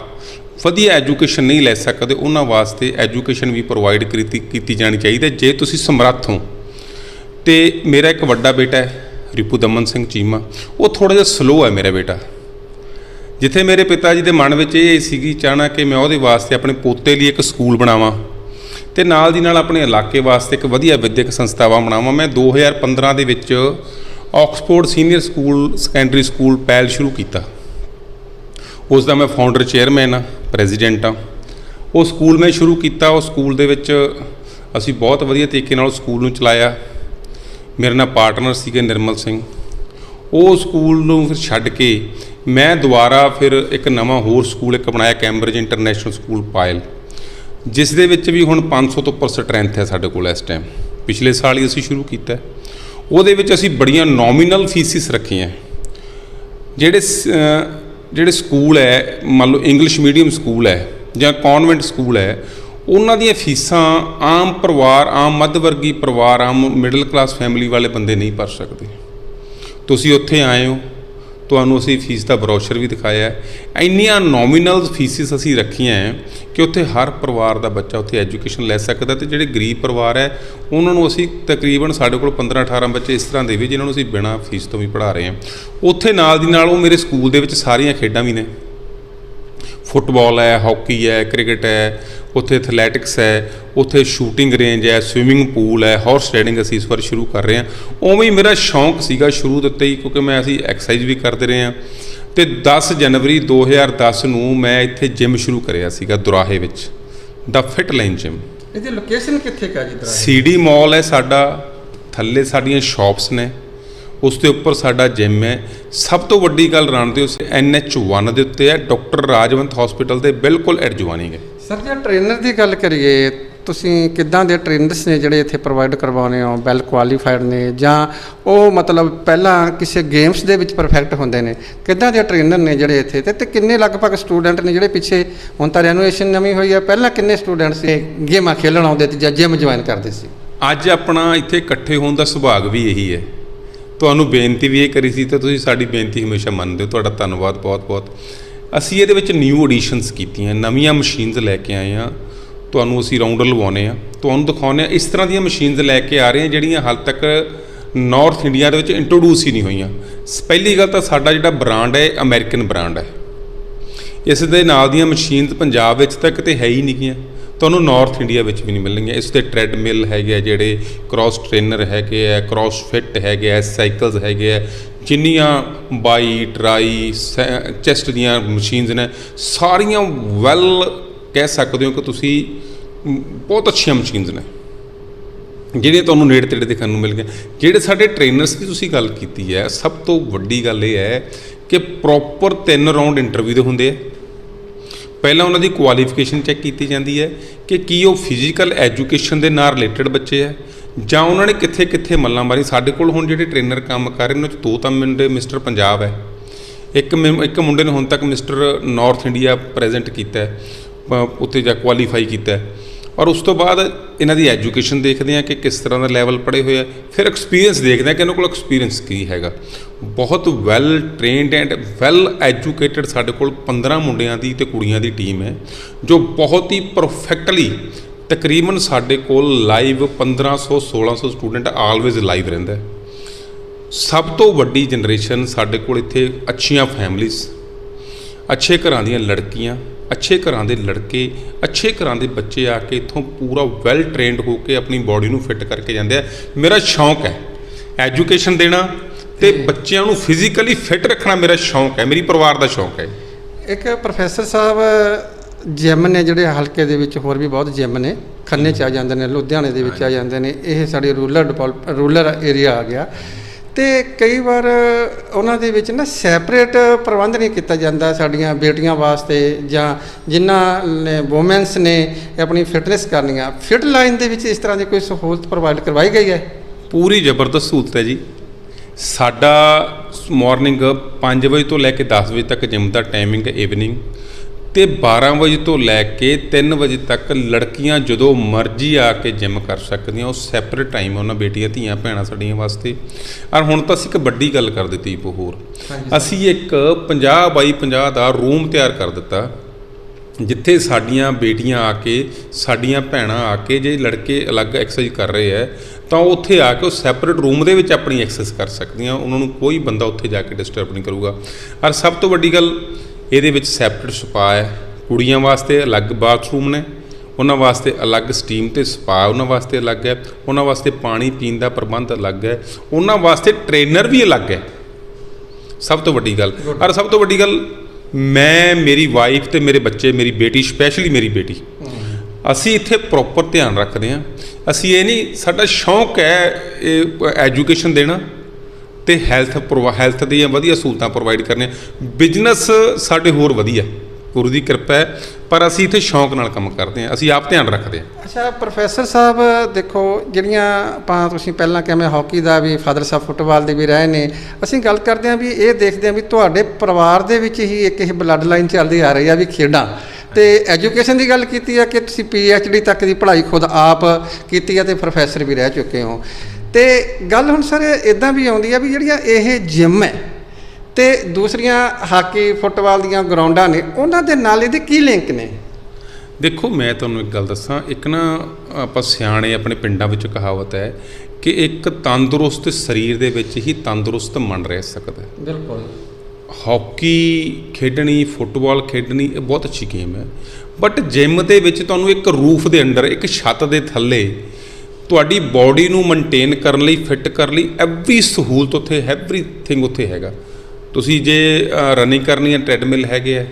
ਵਧੀਆ ਐਜੂਕੇਸ਼ਨ ਨਹੀਂ ਲੈ ਸਕਦੇ, ਉਹਨਾਂ ਵਾਸਤੇ ਐਜੂਕੇਸ਼ਨ ਵੀ ਪ੍ਰੋਵਾਈਡ ਕੀਤੀ ਕੀਤੀ ਜਾਣੀ ਚਾਹੀਦੀ ਹੈ। ਜੇ ਤੁਸੀਂ ਸਮਰੱਥ ਹੋ, ਤੇ ਮੇਰਾ ਇੱਕ ਵੱਡਾ ਬੇਟਾ ਹੈ, ਰਿਪੂ ਦਮਨ ਸਿੰਘ ਚੀਮਾ, ਉਹ ਥੋੜਾ ਜਿਹਾ ਸਲੋ ਹੈ ਮੇਰਾ ਬੇਟਾ। ਜਿੱਥੇ ਮੇਰੇ ਪਿਤਾ ਜੀ ਦੇ ਮਨ ਵਿੱਚ ਇਹ ਸੀਗੀ ਚਾਹਨਾ ਕਿ ਮੈਂ ਉਹਦੇ ਵਾਸਤੇ ਆਪਣੇ ਪੋਤੇ ਲਈ ਇੱਕ ਸਕੂਲ ਬਣਾਵਾਂ ਤੇ ਨਾਲ ਦੀ ਨਾਲ ਆਪਣੇ ਇਲਾਕੇ ਵਾਸਤੇ ਇੱਕ ਵਧੀਆ ਵਿਦਿਅਕ ਸੰਸਥਾਵਾਂ ਬਣਾਵਾਂ। ਮੈਂ 2015 ਦੇ ਵਿੱਚ Oxford senior school, secondary school ਪਹਿਲ ਸ਼ੁਰੂ ਕੀਤਾ। ਉਸ ਦਾ ਮੈਂ ਫਾਊਂਡਰ ਚੇਅਰਮੈਨ ਆ ਪ੍ਰੈਜ਼ੀਡੈਂਟ ਆ ਉਹ ਸਕੂਲ ਮੈਂ ਸ਼ੁਰੂ ਕੀਤਾ, ਉਹ ਸਕੂਲ ਦੇ ਵਿੱਚ ਅਸੀਂ ਬਹੁਤ ਵਧੀਆ ਤਰੀਕੇ ਨਾਲ ਸਕੂਲ ਨੂੰ ਚਲਾਇਆ। ਮੇਰੇ ਨਾਲ ਪਾਰਟਨਰ ਸੀਗੇ ਨਿਰਮਲ ਸਿੰਘ। ਉਹ ਸਕੂਲ ਨੂੰ ਫਿਰ ਛੱਡ ਕੇ ਮੈਂ ਦੁਬਾਰਾ ਫਿਰ ਇੱਕ ਨਵਾਂ ਹੋਰ ਸਕੂਲ ਇੱਕ ਬਣਾਇਆ ਕੈਂਬਰਿਜ ਇੰਟਰਨੈਸ਼ਨਲ ਸਕੂਲ ਪਾਇਲ ਜਿਸ ਦੇ ਵਿੱਚ ਵੀ ਹੁਣ 500 ਤੋਂ ਉੱਪਰ ਸਟਰੈਂਥ ਹੈ ਸਾਡੇ ਕੋਲ ਇਸ ਟਾਈਮ ਪਿਛਲੇ ਸਾਲ ਹੀ ਅਸੀਂ ਸ਼ੁਰੂ ਕੀਤਾ ਉਹਦੇ ਵਿੱਚ ਅਸੀਂ ਬੜੀਆਂ ਨੋਮੀਨਲ ਫੀਸਿਸ ਰੱਖੀਆਂ। ਜਿਹੜੇ ਸ- ਜਿਹੜੇ ਸਕੂਲ ਹੈ, ਮੰਨ ਲਓ ਇੰਗਲਿਸ਼ ਮੀਡੀਅਮ ਸਕੂਲ ਹੈ ਜਾਂ ਕਨਵੈਂਟ ਸਕੂਲ ਹੈ, ਉਹਨਾਂ ਦੀਆਂ ਫੀਸਾਂ ਆਮ ਪਰਿਵਾਰ, ਆਮ ਮੱਧ ਵਰਗੀ ਪਰਿਵਾਰ, ਆਮ ਮਿਡਲ ਕਲਾਸ ਫੈਮਿਲੀ ਵਾਲੇ ਬੰਦੇ ਨਹੀਂ ਭਰ ਸਕਦੇ। ਤੁਸੀਂ ਉੱਥੇ ਆਏ ਹੋ ਤੁਹਾਨੂੰ ਅਸੀਂ ਫੀਸ ਦਾ ਬਰੋਸ਼ਰ ਵੀ ਦਿਖਾਇਆ ਹੈ। ਇੰਨੀਆਂ ਨੋਮੀਨਲ ਫੀਸਿਸ ਅਸੀਂ ਰੱਖੀਆਂ ਹੈ ਕਿ ਉੱਥੇ ਹਰ ਪਰਿਵਾਰ ਦਾ ਬੱਚਾ ਉੱਥੇ ਐਜੂਕੇਸ਼ਨ ਲੈ ਸਕਦਾ ਤੇ ਜਿਹੜੇ ਗਰੀਬ ਪਰਿਵਾਰ ਹੈ, ਉਹਨਾਂ ਨੂੰ ਅਸੀਂ ਤਕਰੀਬਨ ਸਾਡੇ ਕੋਲ 15 18 ਬੱਚੇ ਇਸ ਤਰ੍ਹਾਂ ਦੇ ਵੀ ਜਿਨ੍ਹਾਂ ਨੂੰ ਅਸੀਂ ਬਿਨਾਂ ਫੀਸ ਤੋਂ ਵੀ ਪੜ੍ਹਾ ਰਹੇ ਹਾਂ। ਉੱਥੇ ਨਾਲ ਦੀ ਨਾਲ ਉਹ ਮੇਰੇ ਸਕੂਲ ਦੇ ਵਿੱਚ ਸਾਰੀਆਂ ਖੇਡਾਂ ਵੀ ਨੇ। ਫੁੱਟਬਾਲ ਹੈ, ਹਾਕੀ ਹੈ, ਕ੍ਰਿਕਟ ਹੈ ਉੱਥੇ ਐਥਲੈਟਿਕਸ ਹੈ ਉੱਥੇ ਸ਼ੂਟਿੰਗ ਰੇਂਜ ਹੈ ਸਵਿਮਿੰਗ ਪੂਲ ਹੈ ਹਾਰਸ ਰਾਈਡਿੰਗ ਅਸੀਂ ਇਸ ਵਾਰ ਸ਼ੁਰੂ ਕਰ ਰਹੇ ਹਾਂ। ਉਵੇਂ ਹੀ ਮੇਰਾ ਸ਼ੌਂਕ ਸੀਗਾ ਸ਼ੁਰੂ ਦੇ ਉੱਤੇ ਹੀ ਕਿਉਂਕਿ ਮੈਂ ਅਸੀਂ ਐਕਸਰਸਾਈਜ਼ ਵੀ ਕਰਦੇ ਰਹੇ ਹਾਂ। ਤੇ 10 ਜਨਵਰੀ 2010 ਨੂੰ ਮੈਂ ਇੱਥੇ ਜਿਮ ਸ਼ੁਰੂ ਕਰਿਆ ਸੀਗਾ ਦੁਰਾਹੇ ਵਿੱਚ ਦਾ ਫਿਟ ਲਾਈਨ ਜਿਮ ਇਹਦੀ ਲੋਕੇਸ਼ਨ ਕਿੱਥੇ ਕਾ ਜੀ ਦਰਾਹੇ? ਸੀਡੀ ਮਾਲ ਹੈ ਸਾਡਾ ਥੱਲੇ ਸਾਡੀਆਂ ਸ਼ਾਪਸ ਨੇ ਉਸ ਦੇ ਉੱਪਰ ਸਾਡਾ ਜਿਮ ਹੈ। ਸਭ ਤੋਂ ਵੱਡੀ ਗੱਲ ਰਾਣਦੇ ਉਸ NH1 ਦੇ ਉੱਤੇ ਹੈ ਡਾਕਟਰ ਰਾਜਵੰਤ ਹਸਪੀਟਲ ਦੇ ਬਿਲਕੁਲ ਐਡਜਵਾਨਿੰਗ ਹੈ। ਸਰ, ਜੇ ਟ੍ਰੇਨਰ ਦੀ ਗੱਲ ਕਰੀਏ, ਤੁਸੀਂ ਕਿੱਦਾਂ ਦੇ ਟ੍ਰੇਨਰਸ ਨੇ ਜਿਹੜੇ ਇੱਥੇ ਪ੍ਰੋਵਾਈਡ ਕਰਵਾਉਂਦੇ ਹੋ ਵੈਲ ਕੁਆਲੀਫਾਈਡ ਨੇ, ਜਾਂ ਉਹ ਮਤਲਬ ਪਹਿਲਾਂ ਕਿਸੇ ਗੇਮਸ ਦੇ ਵਿੱਚ ਪਰਫੈਕਟ ਹੁੰਦੇ ਨੇ? ਕਿੱਦਾਂ ਦੇ ਟ੍ਰੇਨਰ ਨੇ ਜਿਹੜੇ ਇੱਥੇ ਤੇ ਤੇ ਕਿੰਨੇ ਲਗਭਗ ਸਟੂਡੈਂਟ ਨੇ ਜਿਹੜੇ ਪਿੱਛੇ, ਹੁਣ ਤਾਂ ਰੈਨੋਵੇਸ਼ਨ ਨਵੀਂ ਹੋਈ ਹੈ, ਪਹਿਲਾਂ ਕਿੰਨੇ ਸਟੂਡੈਂਟਸ ਸੀ? ਗੇਮਾਂ ਖੇਲਣ ਆਉਂਦੇ ਤੇ ਜਾਂ ਜਿਮ ਜੁਆਇਨ ਕਰਦੇ ਸੀ? ਅੱਜ ਆਪਣਾ ਇੱਥੇ ਇਕੱਠੇ ਹੋਣ ਦਾ ਸੁਭਾਗ ਵੀ ਇਹੀ ਹੈ। ਤੁਹਾਨੂੰ ਬੇਨਤੀ ਵੀ ਇਹ ਕਰੀ ਸੀ ਤੇ ਤੁਸੀਂ ਸਾਡੀ ਬੇਨਤੀ ਹਮੇਸ਼ਾ ਮੰਨਦੇ ਹੋ। ਤੁਹਾਡਾ ਧੰਨਵਾਦ ਬਹੁਤ-ਬਹੁਤ। ਅਸੀਂ ਇਹਦੇ ਵਿੱਚ ਨਿਊ ਐਡੀਸ਼ਨਸ ਕੀਤੀਆਂ, ਨਵੀਆਂ ਮਸ਼ੀਨਸ ਲੈ ਕੇ ਆਏ ਆ ਤੁਹਾਨੂੰ ਅਸੀਂ ਰਾਉਂਡਰ ਲਵਾਉਨੇ ਆ ਤੁਹਾਨੂੰ ਦਿਖਾਉਨੇ ਆ ਇਸ ਤਰ੍ਹਾਂ ਦੀਆਂ ਮਸ਼ੀਨਸ ਲੈ ਕੇ ਆ ਰਹੇ ਹਾਂ ਜਿਹੜੀਆਂ ਹਾਲ ਤੱਕ ਨਾਰਥ ਇੰਡੀਆ ਦੇ ਵਿੱਚ ਇੰਟਰੋਡਿਊਸ ਹੀ ਨਹੀਂ ਹੋਈਆਂ। ਪਹਿਲੀ ਗੱਲ ਤਾਂ ਸਾਡਾ ਜਿਹੜਾ ਬ੍ਰਾਂਡ ਹੈ ਅਮਰੀਕਨ ਬ੍ਰਾਂਡ ਹੈ। ਇਸ ਦੇ ਨਾਲ ਦੀਆਂ ਮਸ਼ੀਨਸ ਪੰਜਾਬ ਵਿੱਚ ਤਾਂ ਕਿਤੇ ਹੈ ਹੀ ਨਹੀਂ ਗੀਆਂ। ਤੁਹਾਨੂੰ ਨਾਰਥ ਇੰਡੀਆ ਵਿੱਚ ਵੀ ਨਹੀਂ ਮਿਲਣਗੀਆਂ। ਇਸ ਤੇ ਟ੍ਰੈਡਮਿਲ ਹੈਗੇ ਆ ਜਿਹੜੇ ਕ੍ਰਾਸ ਟ੍ਰੇਨਰ ਹੈਗੇ ਆ ਕ੍ਰਾਸ ਫਿਟ ਹੈਗੇ ਆ ਸਾਈਕਲਸ ਹੈਗੇ ਆ ਜਿੰਨੀਆਂ ਬਾਈ, ਟਰਾਈ ਚੈਸਟ ਦੀਆਂ ਮਸ਼ੀਨਸ ਨੇ, ਸਾਰੀਆਂ ਵੈਲ ਕਹਿ ਸਕਦੇ ਹੋ ਕਿ ਤੁਸੀਂ ਬਹੁਤ ਅੱਛੀਆਂ ਮਸ਼ੀਨਸ ਨੇ। ਜਿਹੜੇ ਤੁਹਾਨੂੰ ਨੇੜੇ ਤੇੜੇ ਦੇਖਣ ਨੂੰ ਮਿਲ ਗਏ। ਜਿਹੜੇ ਸਾਡੇ ਟ੍ਰੇਨਰਸ ਦੀ ਤੁਸੀਂ ਗੱਲ ਕੀਤੀ ਹੈ, ਸਭ ਤੋਂ ਵੱਡੀ ਗੱਲ ਇਹ ਹੈ ਕਿ ਪ੍ਰੋਪਰ ਤਿੰਨ ਰਾਉਂਡ ਇੰਟਰਵਿਊ ਦੇ ਹੁੰਦੇ ਆ। ਪਹਿਲਾਂ ਉਹਨਾਂ ਦੀ ਕੁਆਲੀਫਿਕੇਸ਼ਨ ਚੈੱਕ ਕੀਤੀ ਜਾਂਦੀ ਹੈ ਕਿ ਕੀ ਉਹ ਫਿਜ਼ੀਕਲ ਐਜੂਕੇਸ਼ਨ ਦੇ ਨਾਲ ਰਿਲੇਟਡ ਬੱਚੇ ਹੈ ਜਾਂ ਉਹਨਾਂ ਨੇ ਕਿੱਥੇ ਕਿੱਥੇ ਮੱਲਾਂ ਮਾਰੀ ਸਾਡੇ ਕੋਲ ਹੁਣ ਜਿਹੜੇ ਟ੍ਰੇਨਰ ਕੰਮ ਕਰ ਰਹੇ ਨੇ ਉਹ 'ਚ ਦੋ ਤਾਂ ਮੁੰਡੇ ਮਿਸਟਰ ਪੰਜਾਬ ਹੈ। ਇੱਕ ਮੈਮ- ਇੱਕ ਮੁੰਡੇ ਨੇ ਹੁਣ ਤੱਕ ਮਿਸਟਰ ਨਾਰਥ ਇੰਡੀਆ ਪ੍ਰੈਜ਼ੈਂਟ ਕੀਤਾ ਹੈ ਉੱਥੇ ਜਾ ਕੁਆਲੀਫਾਈ ਕੀਤਾ ਔਰ ਉਸ ਤੋਂ ਬਾਅਦ ਇਹਨਾਂ ਦੀ ਐਜੂਕੇਸ਼ਨ ਦੇਖਦੇ ਆ ਕਿ ਕਿਸ ਤਰ੍ਹਾਂ ਦਾ ਲੈਵਲ ਪੜ੍ਹੇ ਹੋਏ ਆ। ਫਿਰ ਐਕਸਪੀਰੀਅੰਸ ਦੇਖਦੇ ਆ ਕਿ ਇਹਨਾਂ ਕੋਲ ਐਕਸਪੀਰੀਅੰਸ ਕੀ ਹੈਗਾ। ਬਹੁਤ well trained and well educated ਸਾਡੇ ਕੋਲ 15 ਮੁੰਡਿਆਂ ਦੀ ਤੇ ਕੁੜੀਆਂ ਦੀ ਟੀਮ ਹੈ, ਜੋ ਬਹੁਤ ਹੀ ਪਰਫੈਕਟਲੀ ਤਕਰੀਬਨ ਸਾਡੇ ਕੋਲ ਲਾਈਵ 1500 1600 ਸਟੂਡੈਂਟ ਆਲਵੇਜ਼ ਲਾਈਵ ਰਹਿੰਦਾ ਸਭ ਤੋਂ ਵੱਡੀ ਜਨਰੇਸ਼ਨ ਸਾਡੇ ਕੋਲ ਇੱਥੇ ਅੱਛੀਆਂ ਫੈਮਲੀਆਂ ਅੱਛੇ ਘਰਾਂ ਦੀਆਂ ਲੜਕੀਆਂ ਅੱਛੇ ਘਰਾਂ ਦੇ ਲੜਕੇ ਅੱਛੇ ਘਰਾਂ ਦੇ ਬੱਚੇ ਆ ਕੇ ਇੱਥੋਂ ਪੂਰਾ ਵੈਲ ਟ੍ਰੇਨਡ ਹੋ ਕੇ ਆਪਣੀ ਬਾਡੀ ਨੂੰ ਫਿੱਟ ਕਰਕੇ ਜਾਂਦੇ ਆ। ਮੇਰਾ ਸ਼ੌਂਕ ਹੈ ਐਜੂਕੇਸ਼ਨ ਦੇਣਾ ਤੇ ਬੱਚਿਆਂ ਨੂੰ ਫਿਜ਼ੀਕਲੀ ਫਿੱਟ ਰੱਖਣਾ ਮੇਰਾ ਸ਼ੌਂਕ ਹੈ ਮੇਰੀ ਪਰਿਵਾਰ ਦਾ ਸ਼ੌਂਕ ਹੈ। ਇੱਕ ਪ੍ਰੋਫੈਸਰ ਸਾਹਿਬ ਜਿਮ ਨੇ ਜਿਹੜੇ ਹਲਕੇ ਦੇ ਵਿੱਚ ਹੋਰ ਵੀ ਬਹੁਤ ਜਿਮ ਨੇ ਖੰਨੇ ਚ ਆ ਜਾਂਦੇ ਨੇ ਲੁਧਿਆਣੇ ਦੇ ਵਿੱਚ ਆ ਜਾਂਦੇ ਨੇ ਇਹ ਸਾਡੇ ਰੂਰਲ ਡਿਵੈਲਪ ਰੂਰਲ ਏਰੀਆ ਆ ਗਿਆ। ਤੇ ਕਈ ਵਾਰ ਉਹਨਾਂ ਦੇ ਵਿੱਚ ਨਾ ਸੈਪਰੇਟ ਪ੍ਰਬੰਧ ਨਹੀਂ ਕੀਤਾ ਜਾਂਦਾ ਸਾਡੀਆਂ ਬੇਟੀਆਂ ਵਾਸਤੇ ਜਾਂ ਜਿਨ੍ਹਾਂ ਨੇ ਔਮਨਸ ਨੇ ਆਪਣੀ ਫਿਟਨੈਸ ਕਰਨੀਆਂ। ਫਿਟ ਲਾਈਨ ਦੇ ਵਿੱਚ ਇਸ ਤਰ੍ਹਾਂ ਦੀ ਕੋਈ ਸਹੂਲਤ ਪ੍ਰੋਵਾਈਡ ਕਰਵਾਈ ਗਈ ਹੈ? ਪੂਰੀ ਜ਼ਬਰਦਸਤ ਸਹੂਲਤ ਹੈ ਜੀ। ਸਾਡਾ ਮਾਰਨਿੰਗ 5 ਵਜੇ ਤੋਂ ਲੈ ਕੇ 10 ਵਜੇ ਤੱਕ ਜਿਮ ਦਾ ਟਾਈਮਿੰਗ ਹੈ ਈਵਨਿੰਗ ਤੇ 12 ਵਜੇ ਤੋਂ ਲੈ ਕੇ 3 ਵਜੇ ਤੱਕ ਲੜਕੀਆਂ ਜਦੋਂ ਮਰਜ਼ੀ ਆ ਕੇ ਜਿਮ ਕਰ ਸਕਦੀਆਂ ਉਹ ਸੈਪਰੇਟ ਟਾਈਮ ਉਹਨਾਂ ਬੇਟੀਆਂ ਧੀਆਂ ਭੈਣਾਂ ਸਾਡੀਆਂ ਵਾਸਤੇ। ਔਰ ਹੁਣ ਤਾਂ ਅਸੀਂ ਇੱਕ ਵੱਡੀ ਗੱਲ ਕਰ ਦਿੱਤੀ ਇੱਕ ਹੋਰ। ਅਸੀਂ ਇੱਕ 50 ਬਾਈ 50 ਦਾ ਰੂਮ ਤਿਆਰ ਕਰ ਦਿੱਤਾ ਜਿੱਥੇ ਸਾਡੀਆਂ ਬੇਟੀਆਂ ਆ ਕੇ ਸਾਡੀਆਂ ਭੈਣਾਂ ਆ ਕੇ ਜੇ ਲੜਕੇ ਅਲੱਗ ਐਕਸਰਸਾਈਜ਼ ਕਰ ਰਹੇ ਹੈ ਤਾਂ ਉਹ ਉੱਥੇ ਆ ਕੇ ਉਹ ਸੈਪਰੇਟ ਰੂਮ ਦੇ ਵਿੱਚ ਆਪਣੀ ਐਕਸਰਸਾਈਜ਼ ਕਰ ਸਕਦੀਆਂ ਉਹਨਾਂ ਨੂੰ ਕੋਈ ਬੰਦਾ ਉੱਥੇ ਜਾ ਕੇ ਡਿਸਟਰਬ ਨਹੀਂ ਕਰੂਗਾ। ਔਰ ਸਭ ਤੋਂ ਵੱਡੀ ਗੱਲ ਇਹਦੇ ਵਿੱਚ ਸੈਪਰੇਟ ਸਪਾ ਹੈ। ਕੁੜੀਆਂ ਵਾਸਤੇ ਅਲੱਗ ਬਾਥਰੂਮ ਨੇ, ਉਹਨਾਂ ਵਾਸਤੇ ਅਲੱਗ ਸਟੀਮ ਤੇ ਸਪਾ ਉਹਨਾਂ ਵਾਸਤੇ ਅਲੱਗ ਹੈ, ਉਹਨਾਂ ਵਾਸਤੇ ਪਾਣੀ ਪੀਣ ਦਾ ਪ੍ਰਬੰਧ ਅਲੱਗ ਹੈ, ਉਹਨਾਂ ਵਾਸਤੇ ਟ੍ਰੇਨਰ ਵੀ ਅਲੱਗ ਹੈ। ਸਭ ਤੋਂ ਵੱਡੀ ਗੱਲ, ਔਰ ਸਭ ਤੋਂ ਵੱਡੀ ਗੱਲ, ਮੈਂ, ਮੇਰੀ ਵਾਈਫ ਤੇ ਮੇਰੇ ਬੱਚੇ, ਮੇਰੀ ਬੇਟੀ ਸਪੈਸ਼ਲੀ ਮੇਰੀ ਬੇਟੀ, ਅਸੀਂ ਇੱਥੇ ਪ੍ਰੋਪਰ ਧਿਆਨ ਰੱਖਦੇ ਹਾਂ। ਅਸੀਂ ਇਹ ਨਹੀਂ, ਸਾਡਾ ਸ਼ੌਂਕ ਹੈ, ਇਹ ਐਜੂਕੇਸ਼ਨ ਦੇਣਾ। ਤੇ ਹੈਲਥ ਹੈਲਥ ਦੀਆਂ ਵਧੀਆ ਸਹੂਲਤਾਂ ਪ੍ਰੋਵਾਈਡ ਕਰਨੀਆਂ ਬਿਜ਼ਨਸ ਸਾਡੇ ਹੋਰ ਵਧੀਆ। ਗੁਰੂ ਦੀ ਕਿਰਪਾ ਹੈ, ਪਰ ਅਸੀਂ ਇੱਥੇ ਸ਼ੌਂਕ ਨਾਲ ਕੰਮ ਕਰਦੇ ਹਾਂ, ਅਸੀਂ ਆਪ ਧਿਆਨ ਰੱਖਦੇ ਹਾਂ। ਅੱਛਾ ਪ੍ਰੋਫੈਸਰ ਸਾਹਿਬ, ਦੇਖੋ, ਜਿਹੜੀਆਂ ਆਪਾਂ ਤੁਸੀਂ ਪਹਿਲਾਂ ਕਿਹਾ ਮੈਂ ਹਾਕੀ ਦਾ ਵੀ ਫਾਦਰ ਸਾਹਿਬ ਫੁੱਟਬਾਲ ਦੇ ਵੀ ਰਹੇ ਨੇ, ਅਸੀਂ ਗੱਲ ਕਰਦੇ ਹਾਂ ਵੀ ਇਹ ਦੇਖਦੇ ਹਾਂ ਵੀ ਤੁਹਾਡੇ ਪਰਿਵਾਰ ਦੇ ਵਿੱਚ ਹੀ ਇੱਕ ਇਹ ਬਲੱਡ ਲਾਈਨ ਚੱਲਦੀ ਆ ਰਹੀ ਆ ਵੀ ਖੇਡਾਂ। ਤੇ ਐਜੂਕੇਸ਼ਨ ਦੀ ਗੱਲ ਕੀਤੀ ਆ ਕਿ ਤੁਸੀਂ ਡੀ ਤੱਕ ਦੀ ਪੜ੍ਹਾਈ ਖੁਦ ਆਪ ਕੀਤੀ ਆ ਤੇ ਪ੍ਰੋਫੈਸਰ ਵੀ ਰਹਿ ਚੁੱਕੇ ਹੋ। ਤੇ ਗੱਲ ਹੁਣ ਸਰ ਇਦਾਂ ਵੀ ਆਉਂਦੀ ਆ ਵੀ ਜਿਹੜੀਆਂ ਇਹ ਜਿਮ ਹੈ ਤੇ ਦੂਸਰੀਆਂ ਹਾਕੀ ਫੁੱਟਬਾਲ ਦੀਆਂ ਗਰਾਊਂਡਾਂ ਨੇ ਉਹਨਾਂ ਦੇ ਨਾਲ ਇਹਦੇ ਕੀ ਲਿੰਕ ਨੇ? ਦੇਖੋ ਮੈਂ ਤੁਹਾਨੂੰ ਇੱਕ ਗੱਲ ਦੱਸਾਂ ਇੱਕ ਨਾ ਆਪਾਂ ਸਿਆਣੇ ਆਪਣੇ ਪਿੰਡਾਂ ਵਿੱਚ ਕਹਾਵਤ ਹੈ ਕਿ ਇੱਕ ਤੰਦਰੁਸਤ ਸਰੀਰ ਦੇ ਵਿੱਚ ਹੀ ਤੰਦਰੁਸਤ ਮਨ ਰਹਿ ਸਕਦਾ ਹੈ। ਬਿਲਕੁਲ। ਹਾਕੀ ਖੇਡਣੀ ਫੁੱਟਬਾਲ ਖੇਡਣੀ ਇਹ ਬਹੁਤ ਅੱਛੀ ਗੇਮ ਹੈ। ਬਟ ਜਿਮ ਦੇ ਵਿੱਚ ਤੁਹਾਨੂੰ ਇੱਕ ਰੂਫ ਦੇ ਅੰਡਰ ਇੱਕ ਛੱਤ ਦੇ ਥੱਲੇ ਤੁਹਾਡੀ ਬਾਡੀ ਨੂੰ ਮੇਨਟੇਨ ਕਰਨ ਲਈ ਫਿੱਟ ਕਰਨ ਲਈ ਐਵਰੀ ਸਹੂਲਤ ਉੱਥੇ ਐਵਰੀਥਿੰਗ ਉੱਥੇ ਹੈਗਾ। ਤੁਸੀਂ ਜੇ ਰਨਿੰਗ ਕਰਨੀ ਹੈ ਟ੍ਰੈਡਮਿਲ ਹੈਗੇ ਆ,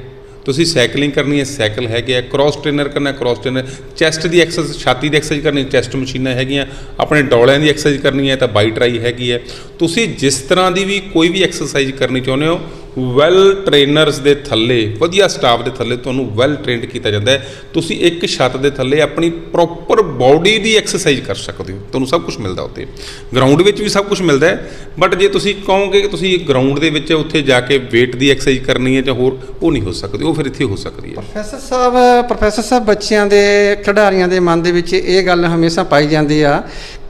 ਤੁਸੀਂ ਸਾਈਕਲਿੰਗ ਕਰਨੀ ਹੈ ਸਾਈਕਲ ਹੈਗੇ ਆ ਕ੍ਰਾਸ ਟ੍ਰੇਨਰ ਕਰਨਾ ਕ੍ਰਾਸ ਟ੍ਰੇਨਰ ਚੈਸਟ ਦੀ ਐਕਸਰਸਾਈਜ਼ ਛਾਤੀ ਦੀ ਐਕਸਰਸਾਈਜ਼ ਕਰਨੀ ਚੈਸਟ ਮਸ਼ੀਨਾਂ ਹੈਗੀਆਂ, ਆਪਣੇ ਡੌਲਿਆਂ ਦੀ ਐਕਸਰਸਾਈਜ਼ ਕਰਨੀ ਹੈ, ਤਾਂ ਬਾਈ ਟਰਾਈ ਹੈਗੀ ਹੈ। ਤੁਸੀਂ ਜਿਸ ਤਰ੍ਹਾਂ ਦੀ ਵੀ ਕੋਈ ਵੀ ਐਕਸਰਸਾਈਜ਼ ਕਰਨੀ ਚਾਹੁੰਦੇ ਹੋ ਵੈਲ ਟ੍ਰੇਨਰਸ ਦੇ ਥੱਲੇ, ਵਧੀਆ ਸਟਾਫ ਦੇ ਥੱਲੇ ਤੁਹਾਨੂੰ ਵੈਲ ਟ੍ਰੇਨਡ ਕੀਤਾ ਜਾਂਦਾ ਹੈ। ਤੁਸੀਂ ਇੱਕ ਛੱਤ ਦੇ ਥੱਲੇ ਆਪਣੀ ਪ੍ਰੋਪਰ ਬਾਡੀ ਦੀ ਐਕਸਰਸਾਈਜ਼ ਕਰ ਸਕਦੇ ਹੋ। ਤੁਹਾਨੂੰ ਸਭ ਕੁਝ ਮਿਲਦਾ ਉੱਥੇ। ਗਰਾਊਂਡ ਵਿੱਚ ਵੀ ਸਭ ਕੁਝ ਮਿਲਦਾ ਹੈ। ਬਟ ਜੇ ਤੁਸੀਂ ਕਹੋਗੇ ਕਿ ਤੁਸੀਂ ਗਰਾਊਂਡ ਦੇ ਵਿੱਚ ਉੱਥੇ ਜਾ ਕੇ weight ਦੀ ਐਕਸਰਸਾਈਜ਼ ਕਰਨੀ ਹੈ ਜਾਂ ਹੋਰ, ਉਹ ਨਹੀਂ ਹੋ ਸਕਦੀ, ਉਹ ਫਿਰ ਇੱਥੇ ਹੋ ਸਕਦੀ ਹੈ। ਪ੍ਰੋਫੈਸਰ ਸਾਹਿਬ ਪ੍ਰੋਫੈਸਰ ਸਾਹਿਬ ਬੱਚਿਆਂ ਦੇ, ਖਿਡਾਰੀਆਂ ਦੇ ਮਨ ਦੇ ਵਿੱਚ ਇਹ ਗੱਲ ਹਮੇਸ਼ਾ ਪਾਈ ਜਾਂਦੀ ਆ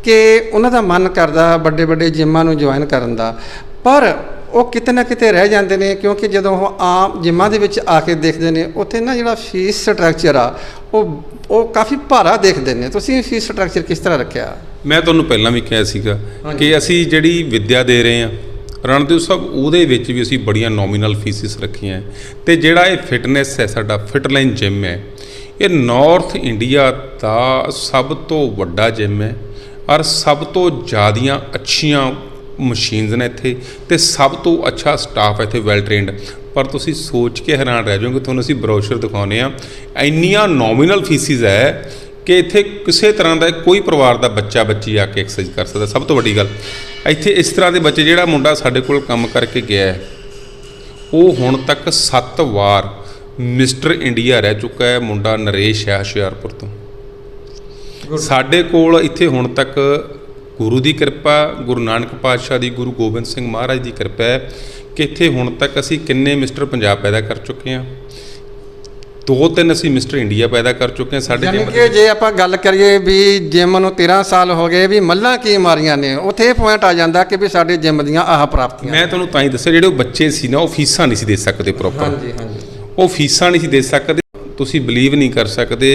ਕਿ ਉਹਨਾਂ ਦਾ ਮਨ ਕਰਦਾ ਵੱਡੇ ਵੱਡੇ ਜਿੰਮਾਂ ਨੂੰ ਜੁਆਇਨ ਕਰਨ ਦਾ। ਪਰ ਉਹ ਕਿਤੇ ਨਾ ਕਿਤੇ ਰਹਿ ਜਾਂਦੇ ਨੇ ਕਿਉਂਕਿ ਜਦੋਂ ਉਹ ਆਮ ਜਿੰਮਾਂ ਦੇ ਵਿੱਚ ਆ ਕੇ ਦੇਖਦੇ ਨੇ ਉੱਥੇ ਨਾ ਜਿਹੜਾ ਫੀਸ ਸਟਰਕਚਰ ਆ ਉਹ ਉਹ ਕਾਫੀ ਭਾਰਾ ਦੇਖਦੇ ਨੇ ਤੁਸੀਂ ਫੀਸ ਸਟਰਕਚਰ ਕਿਸ ਤਰ੍ਹਾਂ ਰੱਖਿਆ ਮੈਂ ਤੁਹਾਨੂੰ ਪਹਿਲਾਂ ਵੀ ਕਿਹਾ ਸੀਗਾ। ਕਿ ਅਸੀਂ ਜਿਹੜੀ ਵਿੱਦਿਆ ਦੇ ਰਹੇ ਹਾਂ ਰਣਦੇਵ ਸਾਹਿਬ ਉਹਦੇ ਵਿੱਚ ਵੀ ਅਸੀਂ ਬੜੀਆਂ ਨੋਮੀਨਲ ਫੀਸਿਸ ਰੱਖੀਆਂ। ਤੇ ਜਿਹੜਾ ਇਹ ਫਿਟਨੈਸ ਹੈ ਸਾਡਾ ਫਿਟਲਾਈਨ ਜਿਮ ਹੈ ਇਹ ਨਾਰਥ ਇੰਡੀਆ ਦਾ ਸਭ ਤੋਂ ਵੱਡਾ ਜਿਮ ਹੈ ਔਰ ਸਭ ਤੋਂ ਜ਼ਿਆਦੀਆਂ ਅੱਛੀਆਂ ਮਸ਼ੀਨਸ ਨੇ ਇੱਥੇ ਤੇ ਸਭ ਤੋਂ ਅੱਛਾ ਸਟਾਫ ਇੱਥੇ ਵੈਲ ਟ੍ਰੇਨਡ ਪਰ ਤੁਸੀਂ ਸੋਚ ਕੇ ਹੈਰਾਨ ਰਹਿ ਜਾਓਗੇ ਤੁਹਾਨੂੰ ਅਸੀਂ ਬਰੋਸ਼ਰ ਦਿਖਾਉਨੇ ਆ ਇੰਨੀਆਂ ਨੋਮੀਨਲ ਫੀਸਿਸ ਹੈ ਕਿ ਇੱਥੇ ਕਿਸੇ ਤਰ੍ਹਾਂ ਦਾ ਕੋਈ ਪਰਿਵਾਰ ਦਾ ਬੱਚਾ ਬੱਚੀ ਆ ਕੇ ਐਕਸਰਸਾਈਜ਼ ਕਰ ਸਕਦਾ। ਸਭ ਤੋਂ ਵੱਡੀ ਗੱਲ ਇੱਥੇ ਇਸ ਤਰ੍ਹਾਂ ਦੇ ਬੱਚੇ ਜਿਹੜਾ ਮੁੰਡਾ ਸਾਡੇ ਕੋਲ ਕੰਮ ਕਰਕੇ ਗਿਆ ਹੈ ਉਹ ਹੁਣ ਤੱਕ 7 ਵਾਰ ਮਿਸਟਰ ਇੰਡੀਆ ਰਹਿ ਚੁੱਕਾ ਹੈ ਮੁੰਡਾ ਨਰੇਸ਼ ਹੈ ਹੁਸ਼ਿਆਰਪੁਰ ਤੋਂ। ਸਾਡੇ ਕੋਲ ਇੱਥੇ ਹੁਣ ਤੱਕ ਗੁਰੂ ਦੀ ਕਿਰਪਾ ਗੁਰੂ ਨਾਨਕ ਪਾਤਸ਼ਾਹ ਦੀ ਗੁਰੂ ਗੋਬਿੰਦ ਸਿੰਘ ਮਹਾਰਾਜ ਦੀ ਕਿਰਪਾ ਹੈ ਕਿ ਇੱਥੇ ਹੁਣ ਤੱਕ ਅਸੀਂ ਕਿੰਨੇ ਮਿਸਟਰ ਪੰਜਾਬ ਪੈਦਾ ਕਰ ਚੁੱਕੇ ਹਾਂ। ਦੋ ਤਿੰਨ ਅਸੀਂ ਮਿਸਟਰ ਇੰਡੀਆ ਪੈਦਾ ਕਰ ਚੁੱਕੇ ਹਾਂ ਸਾਡੇ ਜਿਮ ਕਿ ਜੇ ਆਪਾਂ ਗੱਲ ਕਰੀਏ ਵੀ ਜਿਮ ਨੂੰ 13 ਸਾਲ ਹੋ ਗਏ ਵੀ ਮੱਲਾਂ ਕੀ ਮਾਰੀਆਂ ਨੇ ਉੱਥੇ ਇਹ ਪੁਆਇੰਟ ਆ ਜਾਂਦਾ ਕਿ ਵੀ ਸਾਡੇ ਜਿਮ ਦੀਆਂ ਆਹ ਪ੍ਰਾਪਤੀਆਂ ਮੈਂ ਤੁਹਾਨੂੰ ਤਾਂ ਹੀ ਦੱਸਿਆ ਜਿਹੜੇ ਉਹ ਬੱਚੇ ਸੀ ਨਾ ਉਹ ਫੀਸਾਂ ਨਹੀਂ ਸੀ ਦੇ ਸਕਦੇ ਪ੍ਰੋਪਰ ਹਾਂਜੀ ਹਾਂਜੀ। ਉਹ ਫੀਸਾਂ ਨਹੀਂ ਸੀ ਦੇ ਸਕਦੇ। ਤੁਸੀਂ ਬਲੀਵ ਨਹੀਂ ਕਰ ਸਕਦੇ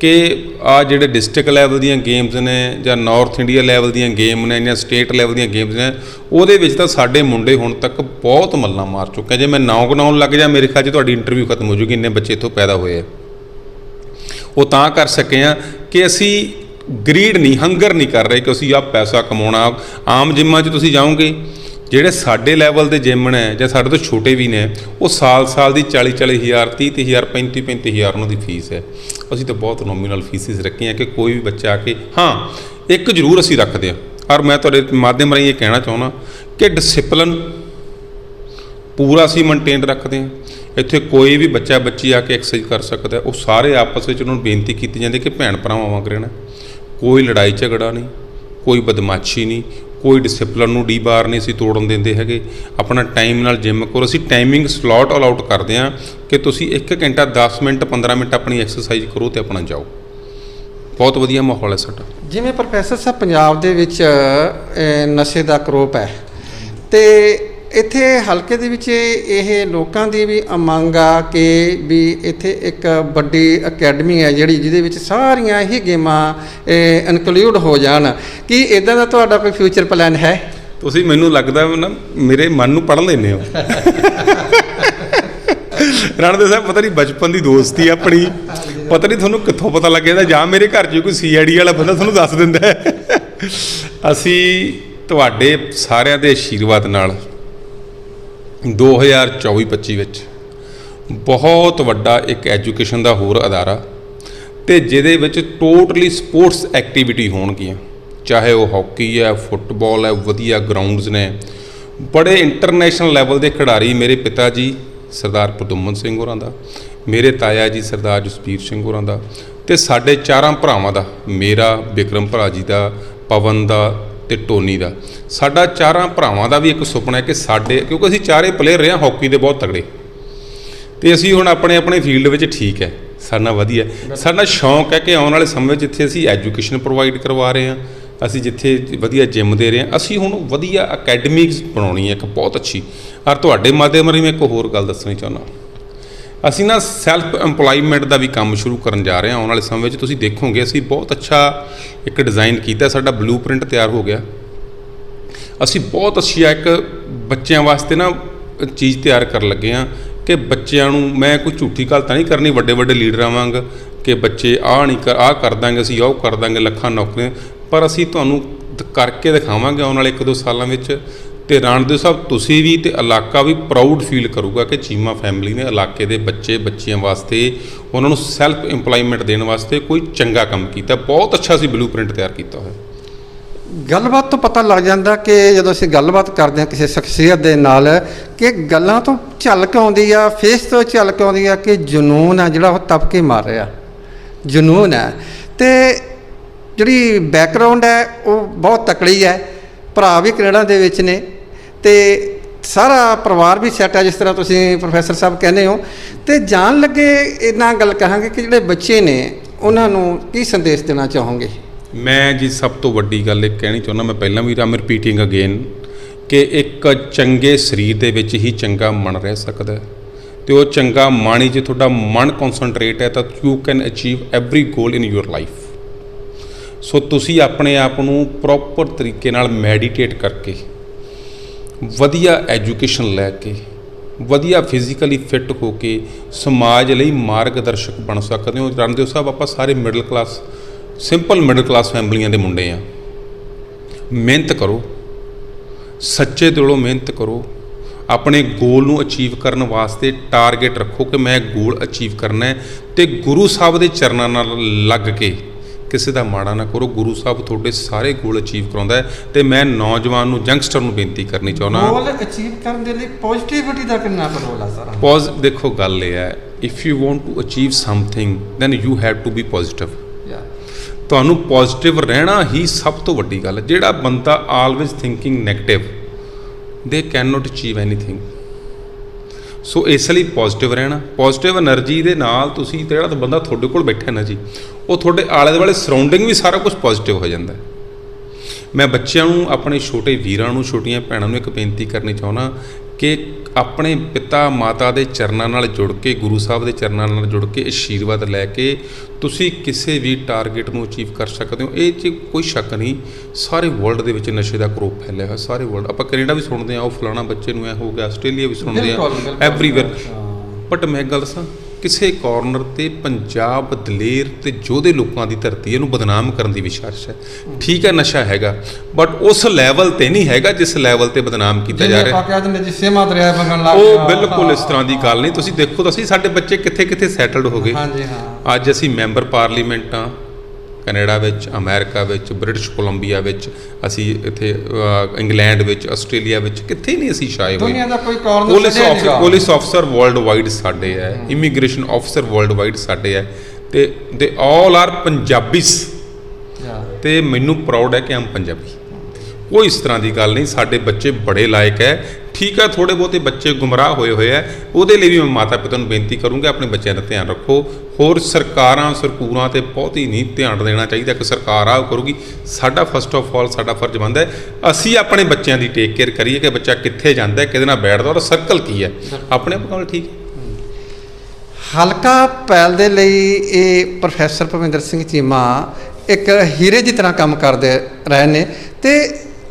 ਕਿ ਆ ਜਿਹੜੇ ਡਿਸਟ੍ਰਿਕਟ ਲੈਵਲ ਦੀਆਂ ਗੇਮਸ ਨੇ ਜਾਂ ਨਾਰਥ ਇੰਡੀਆ ਲੈਵਲ ਦੀਆਂ ਗੇਮ ਨੇ ਜਾਂ ਸਟੇਟ ਲੈਵਲ ਦੀਆਂ ਗੇਮਸ ਨੇ, ਉਹਦੇ ਵਿੱਚ ਤਾਂ ਸਾਡੇ ਮੁੰਡੇ ਹੁਣ ਤੱਕ ਬਹੁਤ ਮੱਲਾਂ ਮਾਰ ਚੁੱਕੇ ਜੇ ਮੈਂ ਨਾਂ ਗਣਾਉਣ ਲੱਗ ਜਾ, ਮੇਰੇ ਖਿਆਲ 'ਚ ਤੁਹਾਡੀ ਇੰਟਰਵਿਊ ਖਤਮ ਹੋ ਜੂਗੀ, ਇੰਨੇ ਬੱਚੇ ਇੱਥੋਂ ਪੈਦਾ ਹੋਏ ਆ। ਉਹ ਤਾਂ ਕਰ ਸਕੇ ਆ ਕਿ ਅਸੀਂ ਗਰੀਡ ਨਹੀਂ ਹੰਗਰ ਨਹੀਂ ਕਰ ਰਹੇ ਕਿ ਅਸੀਂ ਆ ਪੈਸਾ ਕਮਾਉਣਾ, ਆਮ ਜਿੰਮਾਂ 'ਚ ਤੁਸੀਂ ਜਾਓਗੇ। ਜਿਹੜੇ ਸਾਡੇ ਲੈਵਲ ਦੇ ਜਿਮ ਨੇ ਜਾਂ ਸਾਡੇ ਤੋਂ ਛੋਟੇ ਵੀ ਨੇ, ਉਹ ਸਾਲ-ਸਾਲ ਦੀ 40-40 ਹਜ਼ਾਰ 30 ਹਜ਼ਾਰ 35-35 ਹਜ਼ਾਰ ਉਹਨਾਂ ਦੀ ਫੀਸ ਹੈ। ਅਸੀਂ ਤਾਂ ਬਹੁਤ ਨੋਮੀਨਲ ਫੀਸਿਸ ਰੱਖੀਆਂ ਕਿ ਕੋਈ ਵੀ ਬੱਚਾ ਆ ਕੇ, ਹਾਂ, ਇੱਕ ਜ਼ਰੂਰ ਅਸੀਂ ਰੱਖਦੇ ਹਾਂ। ਔਰ ਮੈਂ ਤੁਹਾਡੇ ਮਾਧਿਅਮ ਰਾਹੀਂ ਇਹ ਕਹਿਣਾ ਚਾਹੁੰਦਾ ਕਿ ਡਿਸਪਲਿਨ ਪੂਰਾ ਅਸੀਂ ਮੇਨਟੇਨ ਰੱਖਦੇ ਹਾਂ। ਇੱਥੇ ਕੋਈ ਵੀ ਬੱਚਾ, ਬੱਚੀ ਆ ਕੇ ਐਕਸਰਸਾਈਜ਼ ਕਰ ਸਕਦਾ ਉਹ ਸਾਰੇ ਆਪਸ ਵਿੱਚ ਉਹਨਾਂ ਨੂੰ ਬੇਨਤੀ ਕੀਤੀ ਜਾਂਦੀ ਕਿ ਭੈਣ ਭਰਾਵਾਂ ਵਾਂਗ ਰਹਿਣਾ। ਕੋਈ ਲੜਾਈ ਝਗੜਾ ਨਹੀਂ, ਕੋਈ ਬਦਮਾਸ਼ੀ ਨਹੀਂ ਕੋਈ ਡਿਸਪਲਿਨ ਨੂੰ ਡੀ ਬਾਰ ਨਹੀਂ ਅਸੀਂ ਤੋੜਨ ਦਿੰਦੇ ਹੈਗੇ। ਆਪਣਾ ਟਾਈਮ ਨਾਲ ਜਿਮ ਕਰੋ। ਅਸੀਂ ਟਾਈਮਿੰਗ ਸਲੋਟ ਅਲਾਉਟ ਕਰਦੇ ਹਾਂ ਕਿ ਤੁਸੀਂ 1 ਘੰਟਾ 10 ਮਿੰਟ 15 ਮਿੰਟ ਆਪਣੀ ਐਕਸਰਸਾਈਜ਼ ਕਰੋ ਤੇ ਆਪਣਾ ਜਾਓ। ਬਹੁਤ ਵਧੀਆ ਮਾਹੌਲ ਹੈ ਸਾਡਾ। ਜਿਵੇਂ ਪ੍ਰੋਫੈਸਰ ਸਾਹਿਬ, ਪੰਜਾਬ ਦੇ ਵਿੱਚ ਨਸ਼ੇ ਦਾ ਕਰੋਪ ਹੈ। ਤੇ ਇੱਥੇ ਹਲਕੇ ਦੇ ਵਿੱਚ ਇਹ ਲੋਕਾਂ ਦੀ ਵੀ ਮੰਗ ਆ ਕਿ ਵੀ ਇੱਥੇ ਇੱਕ ਵੱਡੀ ਅਕੈਡਮੀ ਹੈ ਜਿਹੜੀ ਜਿਹਦੇ ਵਿੱਚ ਸਾਰੀਆਂ ਹੀ ਗੇਮਾਂ ਇਨਕਲੂਡ ਹੋ ਜਾਣ। ਕੀ ਇਦਾਂ ਦਾ ਤੁਹਾਡਾ ਕੋਈ ਫਿਊਚਰ ਪਲਾਨ ਹੈ? ਤੁਸੀਂ ਮੈਨੂੰ ਲੱਗਦਾ ਨਾ, ਮੇਰੇ ਮਨ ਨੂੰ ਪੜ੍ਹ ਲੈਨੇ ਹੋ। ਰਣਦੇ ਸਾਹਿਬ, ਪਤਾ ਨਹੀਂ ਬਚਪਨ ਦੀ ਦੋਸਤੀ ਆ ਆਪਣੀ। ਪਤਾ ਨਹੀਂ ਤੁਹਾਨੂੰ ਕਿੱਥੋਂ ਪਤਾ ਲੱਗਿਆ ਇਹਦਾ, ਜਾਂ ਮੇਰੇ ਘਰ 'ਚ ਕੋਈ ਸੀਆਈਡੀ ਵਾਲਾ ਬੰਦਾ ਤੁਹਾਨੂੰ ਦੱਸ ਦਿੰਦਾ ਅਸੀਂ ਤੁਹਾਡੇ ਸਾਰਿਆਂ ਦੇ ਆਸ਼ੀਰਵਾਦ ਨਾਲ 2024-25 ਵਿੱਚ ਬਹੁਤ ਵੱਡਾ ਇੱਕ ਐਜੂਕੇਸ਼ਨ ਦਾ ਹੋਰ ਅਦਾਰਾ ਤੇ ਜਿਹਦੇ ਵਿੱਚ ਟੋਟਲੀ ਸਪੋਰਟਸ ਐਕਟੀਵਿਟੀ ਹੋਣਗੀਆਂ। ਚਾਹੇ ਉਹ ਹਾਕੀ ਹੈ, ਫੁੱਟਬਾਲ ਹੈ, ਵਧੀਆ ਗਰਾਊਂਡਸ ਨੇ। ਬੜੇ ਇੰਟਰਨੈਸ਼ਨਲ ਲੈਵਲ ਦੇ ਖਿਡਾਰੀ ਮੇਰੇ ਪਿਤਾ ਜੀ ਸਰਦਾਰ ਪਦਮਨ ਸਿੰਘ ਹੋਰਾਂ ਦਾ, ਮੇਰੇ ਤਾਇਆ ਜੀ ਸਰਦਾਰ ਜਸਪੀਰ ਸਿੰਘ ਹੋਰਾਂ ਦਾ ਤੇ ਸਾਡੇ ਚਾਰਾਂ ਭਰਾਵਾਂ ਦਾ, ਮੇਰਾ ਵਿਕਰਮ ਭਰਾ ਜੀ ਦਾ, ਪਵਨ ਦਾ ਤੇ ਟੋਨੀ ਦਾ। ਸਾਡਾ ਚਾਰਾਂ ਭਰਾਵਾਂ ਦਾ ਵੀ ਇੱਕ ਸੁਪਨਾ ਹੈ ਕਿ ਸਾਡੇ ਕਿਉਂਕਿ ਅਸੀਂ ਚਾਰੇ ਪਲੇਅਰ ਰਹੇ ਹਾਂ ਹਾਕੀ ਦੇ ਬਹੁਤ ਤਗੜੇ ਤੇ ਅਸੀਂ ਹੁਣ ਆਪਣੇ ਆਪਣੇ ਫੀਲਡ ਵਿੱਚ ਠੀਕ ਹੈ। ਸਾਡਾ ਵਧੀਆ ਸਾਡਾ ਸ਼ੌਂਕ ਹੈ ਕਿ ਆਉਣ ਵਾਲੇ ਸਮੇਂ ਵਿੱਚ ਜਿੱਥੇ ਅਸੀਂ ਐਜੂਕੇਸ਼ਨ ਪ੍ਰੋਵਾਈਡ ਕਰਵਾ ਰਹੇ ਹਾਂ। ਅਸੀਂ ਜਿੱਥੇ ਵਧੀਆ ਜਿਮ ਦੇ ਰਹੇ ਹਾਂ। ਅਸੀਂ ਹੁਣ ਵਧੀਆ ਅਕੈਡਮੀਜ਼ ਬਣਾਉਣੀ ਹੈ। ਇੱਕ ਬਹੁਤ ਅੱਛੀ। ਔਰ ਤੁਹਾਡੇ ਮਾਧਿਅਮ ਰਾਹੀਂ ਮੈਂ ਇੱਕ ਹੋਰ ਗੱਲ ਦੱਸਣੀ ਚਾਹੁੰਦਾ। ਅਸੀਂ ਨਾ ਸੈਲਫ EMPLOYMENT ਦਾ ਵੀ ਕੰਮ ਸ਼ੁਰੂ ਕਰਨ ਜਾ ਰਹੇ ਹਾਂ, ਆਉਣ ਵਾਲੇ ਸਮੇਂ ਵਿੱਚ ਤੁਸੀਂ ਦੇਖੋਗੇ, ਅਸੀਂ ਬਹੁਤ ਅੱਛਾ ਇੱਕ ਡਿਜ਼ਾਈਨ ਕੀਤਾ, ਸਾਡਾ ਬਲੂਪ੍ਰਿੰਟ ਤਿਆਰ ਹੋ ਗਿਆ। ਅਸੀਂ ਬਹੁਤ ਅੱਛੀ ਇੱਕ ਬੱਚਿਆਂ ਵਾਸਤੇ ਨਾ ਚੀਜ਼ ਤਿਆਰ ਕਰਨ ਲੱਗੇ ਆ ਕਿ ਬੱਚਿਆਂ ਨੂੰ ਮੈਂ ਕੋਈ ਝੂਠੀ ਗੱਲ ਤਾਂ ਨਹੀਂ ਕਰਨੀ, ਵੱਡੇ ਵੱਡੇ ਲੀਡਰ ਵਾਂਗ ਕਿ ਬੱਚੇ ਆਹ ਨਹੀਂ ਕਰ, ਆਹ ਕਰ ਦਾਂਗੇ, ਅਸੀਂ ਉਹ ਕਰ ਦਾਂਗੇ, ਲੱਖਾਂ ਨੌਕਰੀਆਂ, ਪਰ ਅਸੀਂ ਤੁਹਾਨੂੰ ਕਰਕੇ ਦਿਖਾਵਾਂਗੇ ਆਉਣ ਵਾਲੇ ਇੱਕ ਦੋ ਸਾਲਾਂ ਵਿੱਚ ਤੇ ਰਾਣਦੇ ਸਾਹਿਬ ਤੁਸੀਂ ਵੀ ਤੇ ਇਲਾਕਾ ਵੀ ਪ੍ਰਾਊਡ ਫੀਲ ਕਰੂਗਾ ਕਿ ਚੀਮਾ ਫੈਮਿਲੀ ਨੇ ਇਲਾਕੇ ਦੇ ਬੱਚੇ, ਬੱਚੀਆਂ ਵਾਸਤੇ ਉਹਨਾਂ ਨੂੰ ਸੈਲਫ EMPLOYMENT ਦੇਣ ਵਾਸਤੇ ਕੋਈ ਚੰਗਾ ਕੰਮ ਕੀਤਾ। ਬਹੁਤ ਅੱਛਾ ਸੀ ਬਲੂਪ੍ਰਿੰਟ ਤਿਆਰ ਕੀਤਾ ਹੋਇਆ। ਗੱਲਬਾਤ ਤੋਂ ਪਤਾ ਲੱਗ ਜਾਂਦਾ ਕਿ ਜਦੋਂ ਅਸੀਂ ਗੱਲਬਾਤ ਕਰਦੇ ਹਾਂ ਕਿਸੇ ਸ਼ਖਸੀਅਤ ਦੇ ਨਾਲ, ਕਿ ਗੱਲਾਂ ਤੋਂ ਝਲਕ ਆਉਂਦੀ ਆ ਫੇਸ ਤੋਂ ਝਲਕ ਆਉਂਦੀ ਆ ਕਿ ਜਨੂਨ ਆ ਜਿਹੜਾ ਉਹ ਤਪ ਕੇ ਮਾਰ ਰਿਹਾ। ਜਨੂਨ ਹੈ ਤੇ ਜਿਹੜੀ ਬੈਕਗ੍ਰਾਉਂਡ ਹੈ, ਉਹ ਬਹੁਤ ਤਕੜੀ ਹੈ। ਭਰਾ ਵੀ ਕੈਨੇਡਾ ਦੇ ਵਿੱਚ ਨੇ। ਤੇ ਸਾਰਾ ਪਰਿਵਾਰ ਵੀ ਸੈੱਟ ਹੈ ਜਿਸ ਤਰ੍ਹਾਂ ਤੁਸੀਂ ਪ੍ਰੋਫੈਸਰ ਸਾਹਿਬ ਕਹਿੰਦੇ ਹੋ। ਤੇ ਜਾਣ ਲੱਗੇ ਇਹਨਾਂ ਗੱਲ ਕਹਾਂਗੇ ਕਿ ਜਿਹੜੇ ਬੱਚੇ ਨੇ, ਉਹਨਾਂ ਨੂੰ ਕੀ ਸੰਦੇਸ਼ ਦੇਣਾ ਚਾਹੋਗੇ? ਮੈਂ ਜੀ ਸਭ ਤੋਂ ਵੱਡੀ ਗੱਲ ਇਹ ਕਹਿਣੀ ਚਾਹੁੰਦਾ, ਮੈਂ ਪਹਿਲਾਂ ਵੀ ਰਾਮ ਰਿਪੀਟਿੰਗ ਅਗੇਨ ਕਿ ਇੱਕ ਚੰਗੇ ਸਰੀਰ ਦੇ ਵਿੱਚ ਹੀ ਚੰਗਾ ਮਨ ਰਹਿ ਸਕਦਾ ਹੈ। ਤੇ ਉਹ ਚੰਗਾ ਮਨ ਹੀ ਜੇ ਤੁਹਾਡਾ ਮਨ ਕਨਸੈਂਟਰੇਟ ਹੈ ਤਾਂ you can achieve every goal in your life so ਤੁਸੀਂ ਆਪਣੇ ਆਪ ਨੂੰ ਪ੍ਰੋਪਰ ਤਰੀਕੇ ਨਾਲ ਮੈਡੀਟੇਟ ਕਰਕੇ ਵਧੀਆ ਐਜੂਕੇਸ਼ਨ ਲੈ ਕੇ, ਵਧੀਆ ਫਿਜ਼ੀਕਲੀ ਫਿੱਟ ਹੋ ਕੇ ਸਮਾਜ ਲਈ ਮਾਰਗਦਰਸ਼ਕ ਬਣ ਸਕਦੇ ਹੋ। ਜਾਣਦੇ ਹੋ ਸਾਹਿਬ, ਆਪਾਂ ਸਾਰੇ middle class simple middle class ਫੈਮਲੀਆਂ ਦੇ ਮੁੰਡੇ ਆ। ਮਿਹਨਤ ਕਰੋ, ਸੱਚੇ ਦਿਲੋਂ ਮਿਹਨਤ ਕਰੋ। ਆਪਣੇ ਗੋਲ ਨੂੰ ਅਚੀਵ ਕਰਨ ਵਾਸਤੇ ਟਾਰਗੇਟ ਰੱਖੋ ਕਿ ਮੈਂ ਗੋਲ ਅਚੀਵ ਕਰਨਾ ਹੈ ਤੇ ਗੁਰੂ ਸਾਹਿਬ ਦੇ ਚਰਨਾਂ ਨਾਲ ਲੱਗ ਕੇ ਕਿਸੇ ਦਾ ਮਾੜਾ ਨਾ ਕਰੋ ਗੁਰੂ ਸਾਹਿਬ ਤੁਹਾਡੇ ਸਾਰੇ ਗੋਲ ਅਚੀਵ ਕਰਾਉਂਦਾ ਹੈ ਤੇ ਮੈਂ ਨੌਜਵਾਨ ਨੂੰ ਯੰਗਸਟਰ ਨੂੰ ਬੇਨਤੀ ਕਰਨੀ ਚਾਹੁੰਦਾ। ਗੋਲ ਅਚੀਵ ਕਰਨ ਦੇ ਲਈ ਪੋਜ਼ਿਟਿਵਿਟੀ ਦਾ ਕਿੰਨਾ ਰੋਲ ਆ ਸਾਰਾ? ਪੋਜ਼ ਦੇਖੋ ਗੱਲ ਇਹ ਹੈ if you want to achieve something then you have to be positive ਤੁਹਾਨੂੰ ਪੋਜ਼ਿਟਿਵ ਰਹਿਣਾ ਹੀ ਸਭ ਤੋਂ ਵੱਡੀ ਗੱਲ ਹੈ। ਜਿਹੜਾ ਬੰਦਾ always thinking negative they can not achieve anything so ਇਸ ਲਈ ਪੋਜ਼ਿਟਿਵ ਰਹਿਣਾ। ਪੋਜ਼ਿਟਿਵ એનર્ਜੀ ਦੇ ਨਾਲ ਤੁਸੀਂ ਤੇ ਜਿਹੜਾ ਬੰਦਾ ਤੁਹਾਡੇ ਕੋਲ ਬੈਠਾ ਨਾ ਜੀ, ਉਹ ਤੁਹਾਡੇ ਆਲੇ ਦੁਆਲੇ ਸਰਾਊਂਡਿੰਗ ਵੀ ਸਾਰਾ ਕੁਝ ਪੋਜ਼ਿਟਿਵ ਹੋ ਜਾਂਦਾ ਹੈ। ਮੈਂ ਬੱਚਿਆਂ ਨੂੰ, ਆਪਣੇ ਛੋਟੇ ਵੀਰਾਂ ਨੂੰ, ਛੋਟੀਆਂ ਭੈਣਾਂ ਨੂੰ ਇੱਕ ਬੇਨਤੀ ਕਰਨੀ ਚਾਹੁੰਦਾ ਕਿ ਆਪਣੇ ਪਿਤਾ ਮਾਤਾ ਦੇ ਚਰਨਾਂ ਨਾਲ ਜੁੜ ਕੇ ਗੁਰੂ ਸਾਹਿਬ ਦੇ ਚਰਨਾਂ ਨਾਲ ਜੁੜ ਕੇ ਆਸ਼ੀਰਵਾਦ ਲੈ ਕੇ ਤੁਸੀਂ ਕਿਸੇ ਵੀ ਟਾਰਗੇਟ ਨੂੰ ਅਚੀਵ ਕਰ ਸਕਦੇ ਹੋ। ਇਹ 'ਚ ਕੋਈ ਸ਼ੱਕ ਨਹੀਂ ਸਾਰੇ ਵਰਲਡ ਦੇ ਵਿੱਚ ਨਸ਼ੇ ਦਾ ਕਰੋਪ ਫੈਲਿਆ ਹੋਇਆ ਸਾਰੇ ਵਰਲਡ। ਆਪਾਂ ਕੈਨੇਡਾ ਵੀ ਸੁਣਦੇ ਆ ਉਹ ਫਲਾਣਾ ਬੱਚੇ ਨੂੰ ਐ ਹੋ ਗਿਆ ਆਸਟ੍ਰੇਲੀਆ ਵੀ ਸੁਣਦੇ ਆ। ਐਵਰੀਵੇਅਰ ਬਟ ਮੈਂ ਇੱਕ ਗੱਲ ਦੱਸਾਂ ਕਿਸੇ ਕਾਰਨਰ ਤੇ ਪੰਜਾਬ ਦਲੇਰ ਤੇ ਯੋਧੇ ਲੋਕਾਂ ਦੀ ਧਰਤੀ ਇਹਨੂੰ ਬਦਨਾਮ ਕਰਨ ਦੀ ਵਿਸ਼ਾਰਸ਼ ਹੈ। ਠੀਕ ਹੈ ਨਸ਼ਾ ਹੈਗਾ ਬਟ ਉਸ ਲੈਵਲ ਤੇ ਨਹੀਂ ਹੈਗਾ ਜਿਸ ਲੈਵਲ ਤੇ ਬਦਨਾਮ ਕੀਤਾ ਜਾ ਰਿਹਾ। ਆਪਾਂ ਕਹਿ ਦਿੰਦੇ ਜੀ ਸੇਮਾ ਦਰਿਆ ਵਗਣ ਲੱਗ ਉਹ ਬਿਲਕੁਲ ਇਸ ਤਰ੍ਹਾਂ ਦੀ ਗੱਲ ਨਹੀਂ। ਤੁਸੀਂ ਦੇਖੋ ਤਾਂ ਸਹੀ ਸਾਡੇ ਬੱਚੇ ਕਿੱਥੇ ਕਿੱਥੇ ਸੈਟਲਡ ਹੋ ਗਏ। ਹਾਂਜੀ ਹਾਂ। ਅੱਜ ਅਸੀਂ ਮੈਂਬਰ ਪਾਰਲੀਮੈਂਟ ਆ ਕੈਨੇਡਾ ਵਿੱਚ ਅਮਰੀਕਾ ਵਿੱਚ ਬ੍ਰਿਟਿਸ਼ ਕੋਲੰਬੀਆ ਵਿੱਚ ਅਸੀਂ ਇੱਥੇ ਇੰਗਲੈਂਡ ਵਿੱਚ ਆਸਟ੍ਰੇਲੀਆ ਵਿੱਚ ਕਿੱਥੇ ਨਹੀਂ ਅਸੀਂ ਛਾਏ ਹੋਏ। ਦੁਨੀਆ ਦਾ ਕੋਈ corner police officer police officer world wide ਸਾਡੇ ਹੈ। ਇਮੀਗ੍ਰੇਸ਼ਨ ਆਫਸਰ ਵਰਲਡ ਵਾਈਡ ਸਾਡੇ ਹੈ। ਤੇ ਦੇ ਆਲ ਆਰ ਪੰਜਾਬੀਸ ਤੇ ਮੈਨੂੰ ਪ੍ਰਾਊਡ ਹੈ ਕਿ ਹਮ ਪੰਜਾਬੀ ਕੋਈ ਇਸ ਤਰ੍ਹਾਂ ਦੀ ਗੱਲ ਨਹੀਂ ਸਾਡੇ ਬੱਚੇ ਬੜੇ ਲਾਇਕ ਹੈ। ਠੀਕ ਆ ਥੋੜੇ ਬਹੁਤੇ ਬੱਚੇ ਗੁੰਮਰਾਹ ਹੋਏ ਹੋਏ ਆ ਉਹਦੇ ਲਈ ਵੀ ਮੈਂ ਮਾਤਾ ਪਿਤਾ ਨੂੰ ਬੇਨਤੀ ਕਰੂੰਗਾ ਆਪਣੇ ਬੱਚਿਆਂ ਦਾ ਧਿਆਨ ਰੱਖੋ। ਹੋਰ ਸਰਕਾਰਾਂ ਸਰਕੂਰਾਂ ਤੇ ਬਹੁਤ ਹੀ ਨਹੀਂ ਧਿਆਨ ਦੇਣਾ ਚਾਹੀਦਾ ਕਿ ਸਰਕਾਰ ਆ ਉਹ ਕਰੂਗੀ। ਸਾਡਾ ਫਸਟ ਆਫ ਆਲ ਸਾਡਾ ਫਰਜ਼ ਬਣਦਾ ਹੈ ਅਸੀਂ ਆਪਣੇ ਬੱਚਿਆਂ ਦੀ ਟੇਕ ਕੇਅਰ ਕਰੀਏ ਕਿ ਬੱਚਾ ਕਿੱਥੇ ਜਾਂਦਾ ਹੈ ਕਿਹਦੇ ਨਾਲ ਬੈਠਦਾ ਔਰ ਸਰਕਲ ਕੀ ਹੈ। ਆਪਣੇ ਆਪ ਕੋਲ ਠੀਕ ਹੈ। ਹਲਕਾ ਪੈਲ ਦੇ ਲਈ ਇਹ ਪ੍ਰੋਫੈਸਰ ਭਵਿੰਦਰ ਸਿੰਘ ਚੀਮਾ ਇੱਕ ਹੀਰੇ ਦੀ ਤਰ੍ਹਾਂ ਕੰਮ ਕਰਦੇ ਰਹੇ ਨੇ ਤੇ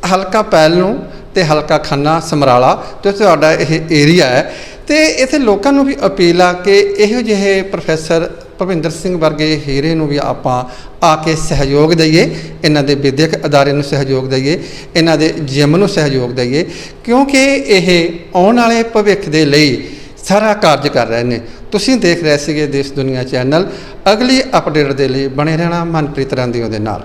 ਹਲਕਾ ਪੈਲ ਨੂੰ ਤੇ ਹਲਕਾ ਖੰਨਾ ਸਮਰਾਲਾ ਤੇ ਤੁਹਾਡਾ ਇਹ ਏਰੀਆ ਹੈ। ਤੇ ਇੱਥੇ ਲੋਕਾਂ ਨੂੰ ਵੀ ਅਪੀਲ ਆ ਕਿ ਇਹੋ ਜਿਹੇ ਪ੍ਰੋਫੈਸਰ ਭਵਿੰਦਰ ਸਿੰਘ ਵਰਗੇ ਹੀਰੇ ਨੂੰ ਵੀ ਆਪਾਂ ਆ ਕੇ ਸਹਿਯੋਗ ਦਈਏ, ਇਹਨਾਂ ਦੇ ਵਿਦਿਅਕ ਅਦਾਰੇ ਨੂੰ ਸਹਿਯੋਗ ਦਈਏ, ਇਹਨਾਂ ਦੇ ਜਿਮ ਨੂੰ ਸਹਿਯੋਗ ਦਈਏ, ਕਿਉਂਕਿ ਇਹ ਆਉਣ ਵਾਲੇ ਭਵਿੱਖ ਦੇ ਲਈ ਸਾਰਾ ਕਾਰਜ ਕਰ ਰਹੇ ਨੇ। ਤੁਸੀਂ ਦੇਖ ਰਹੇ ਸੀਗੇ ਦੇਸ਼ ਦੁਨੀਆ ਚੈਨਲ। ਅਗਲੀ ਅਪਡੇਟ ਦੇ ਲਈ ਬਣੇ ਰਹਿਣਾ ਮਨਪ੍ਰੀਤ ਰੰਦੀਓ ਦੇ ਨਾਲ।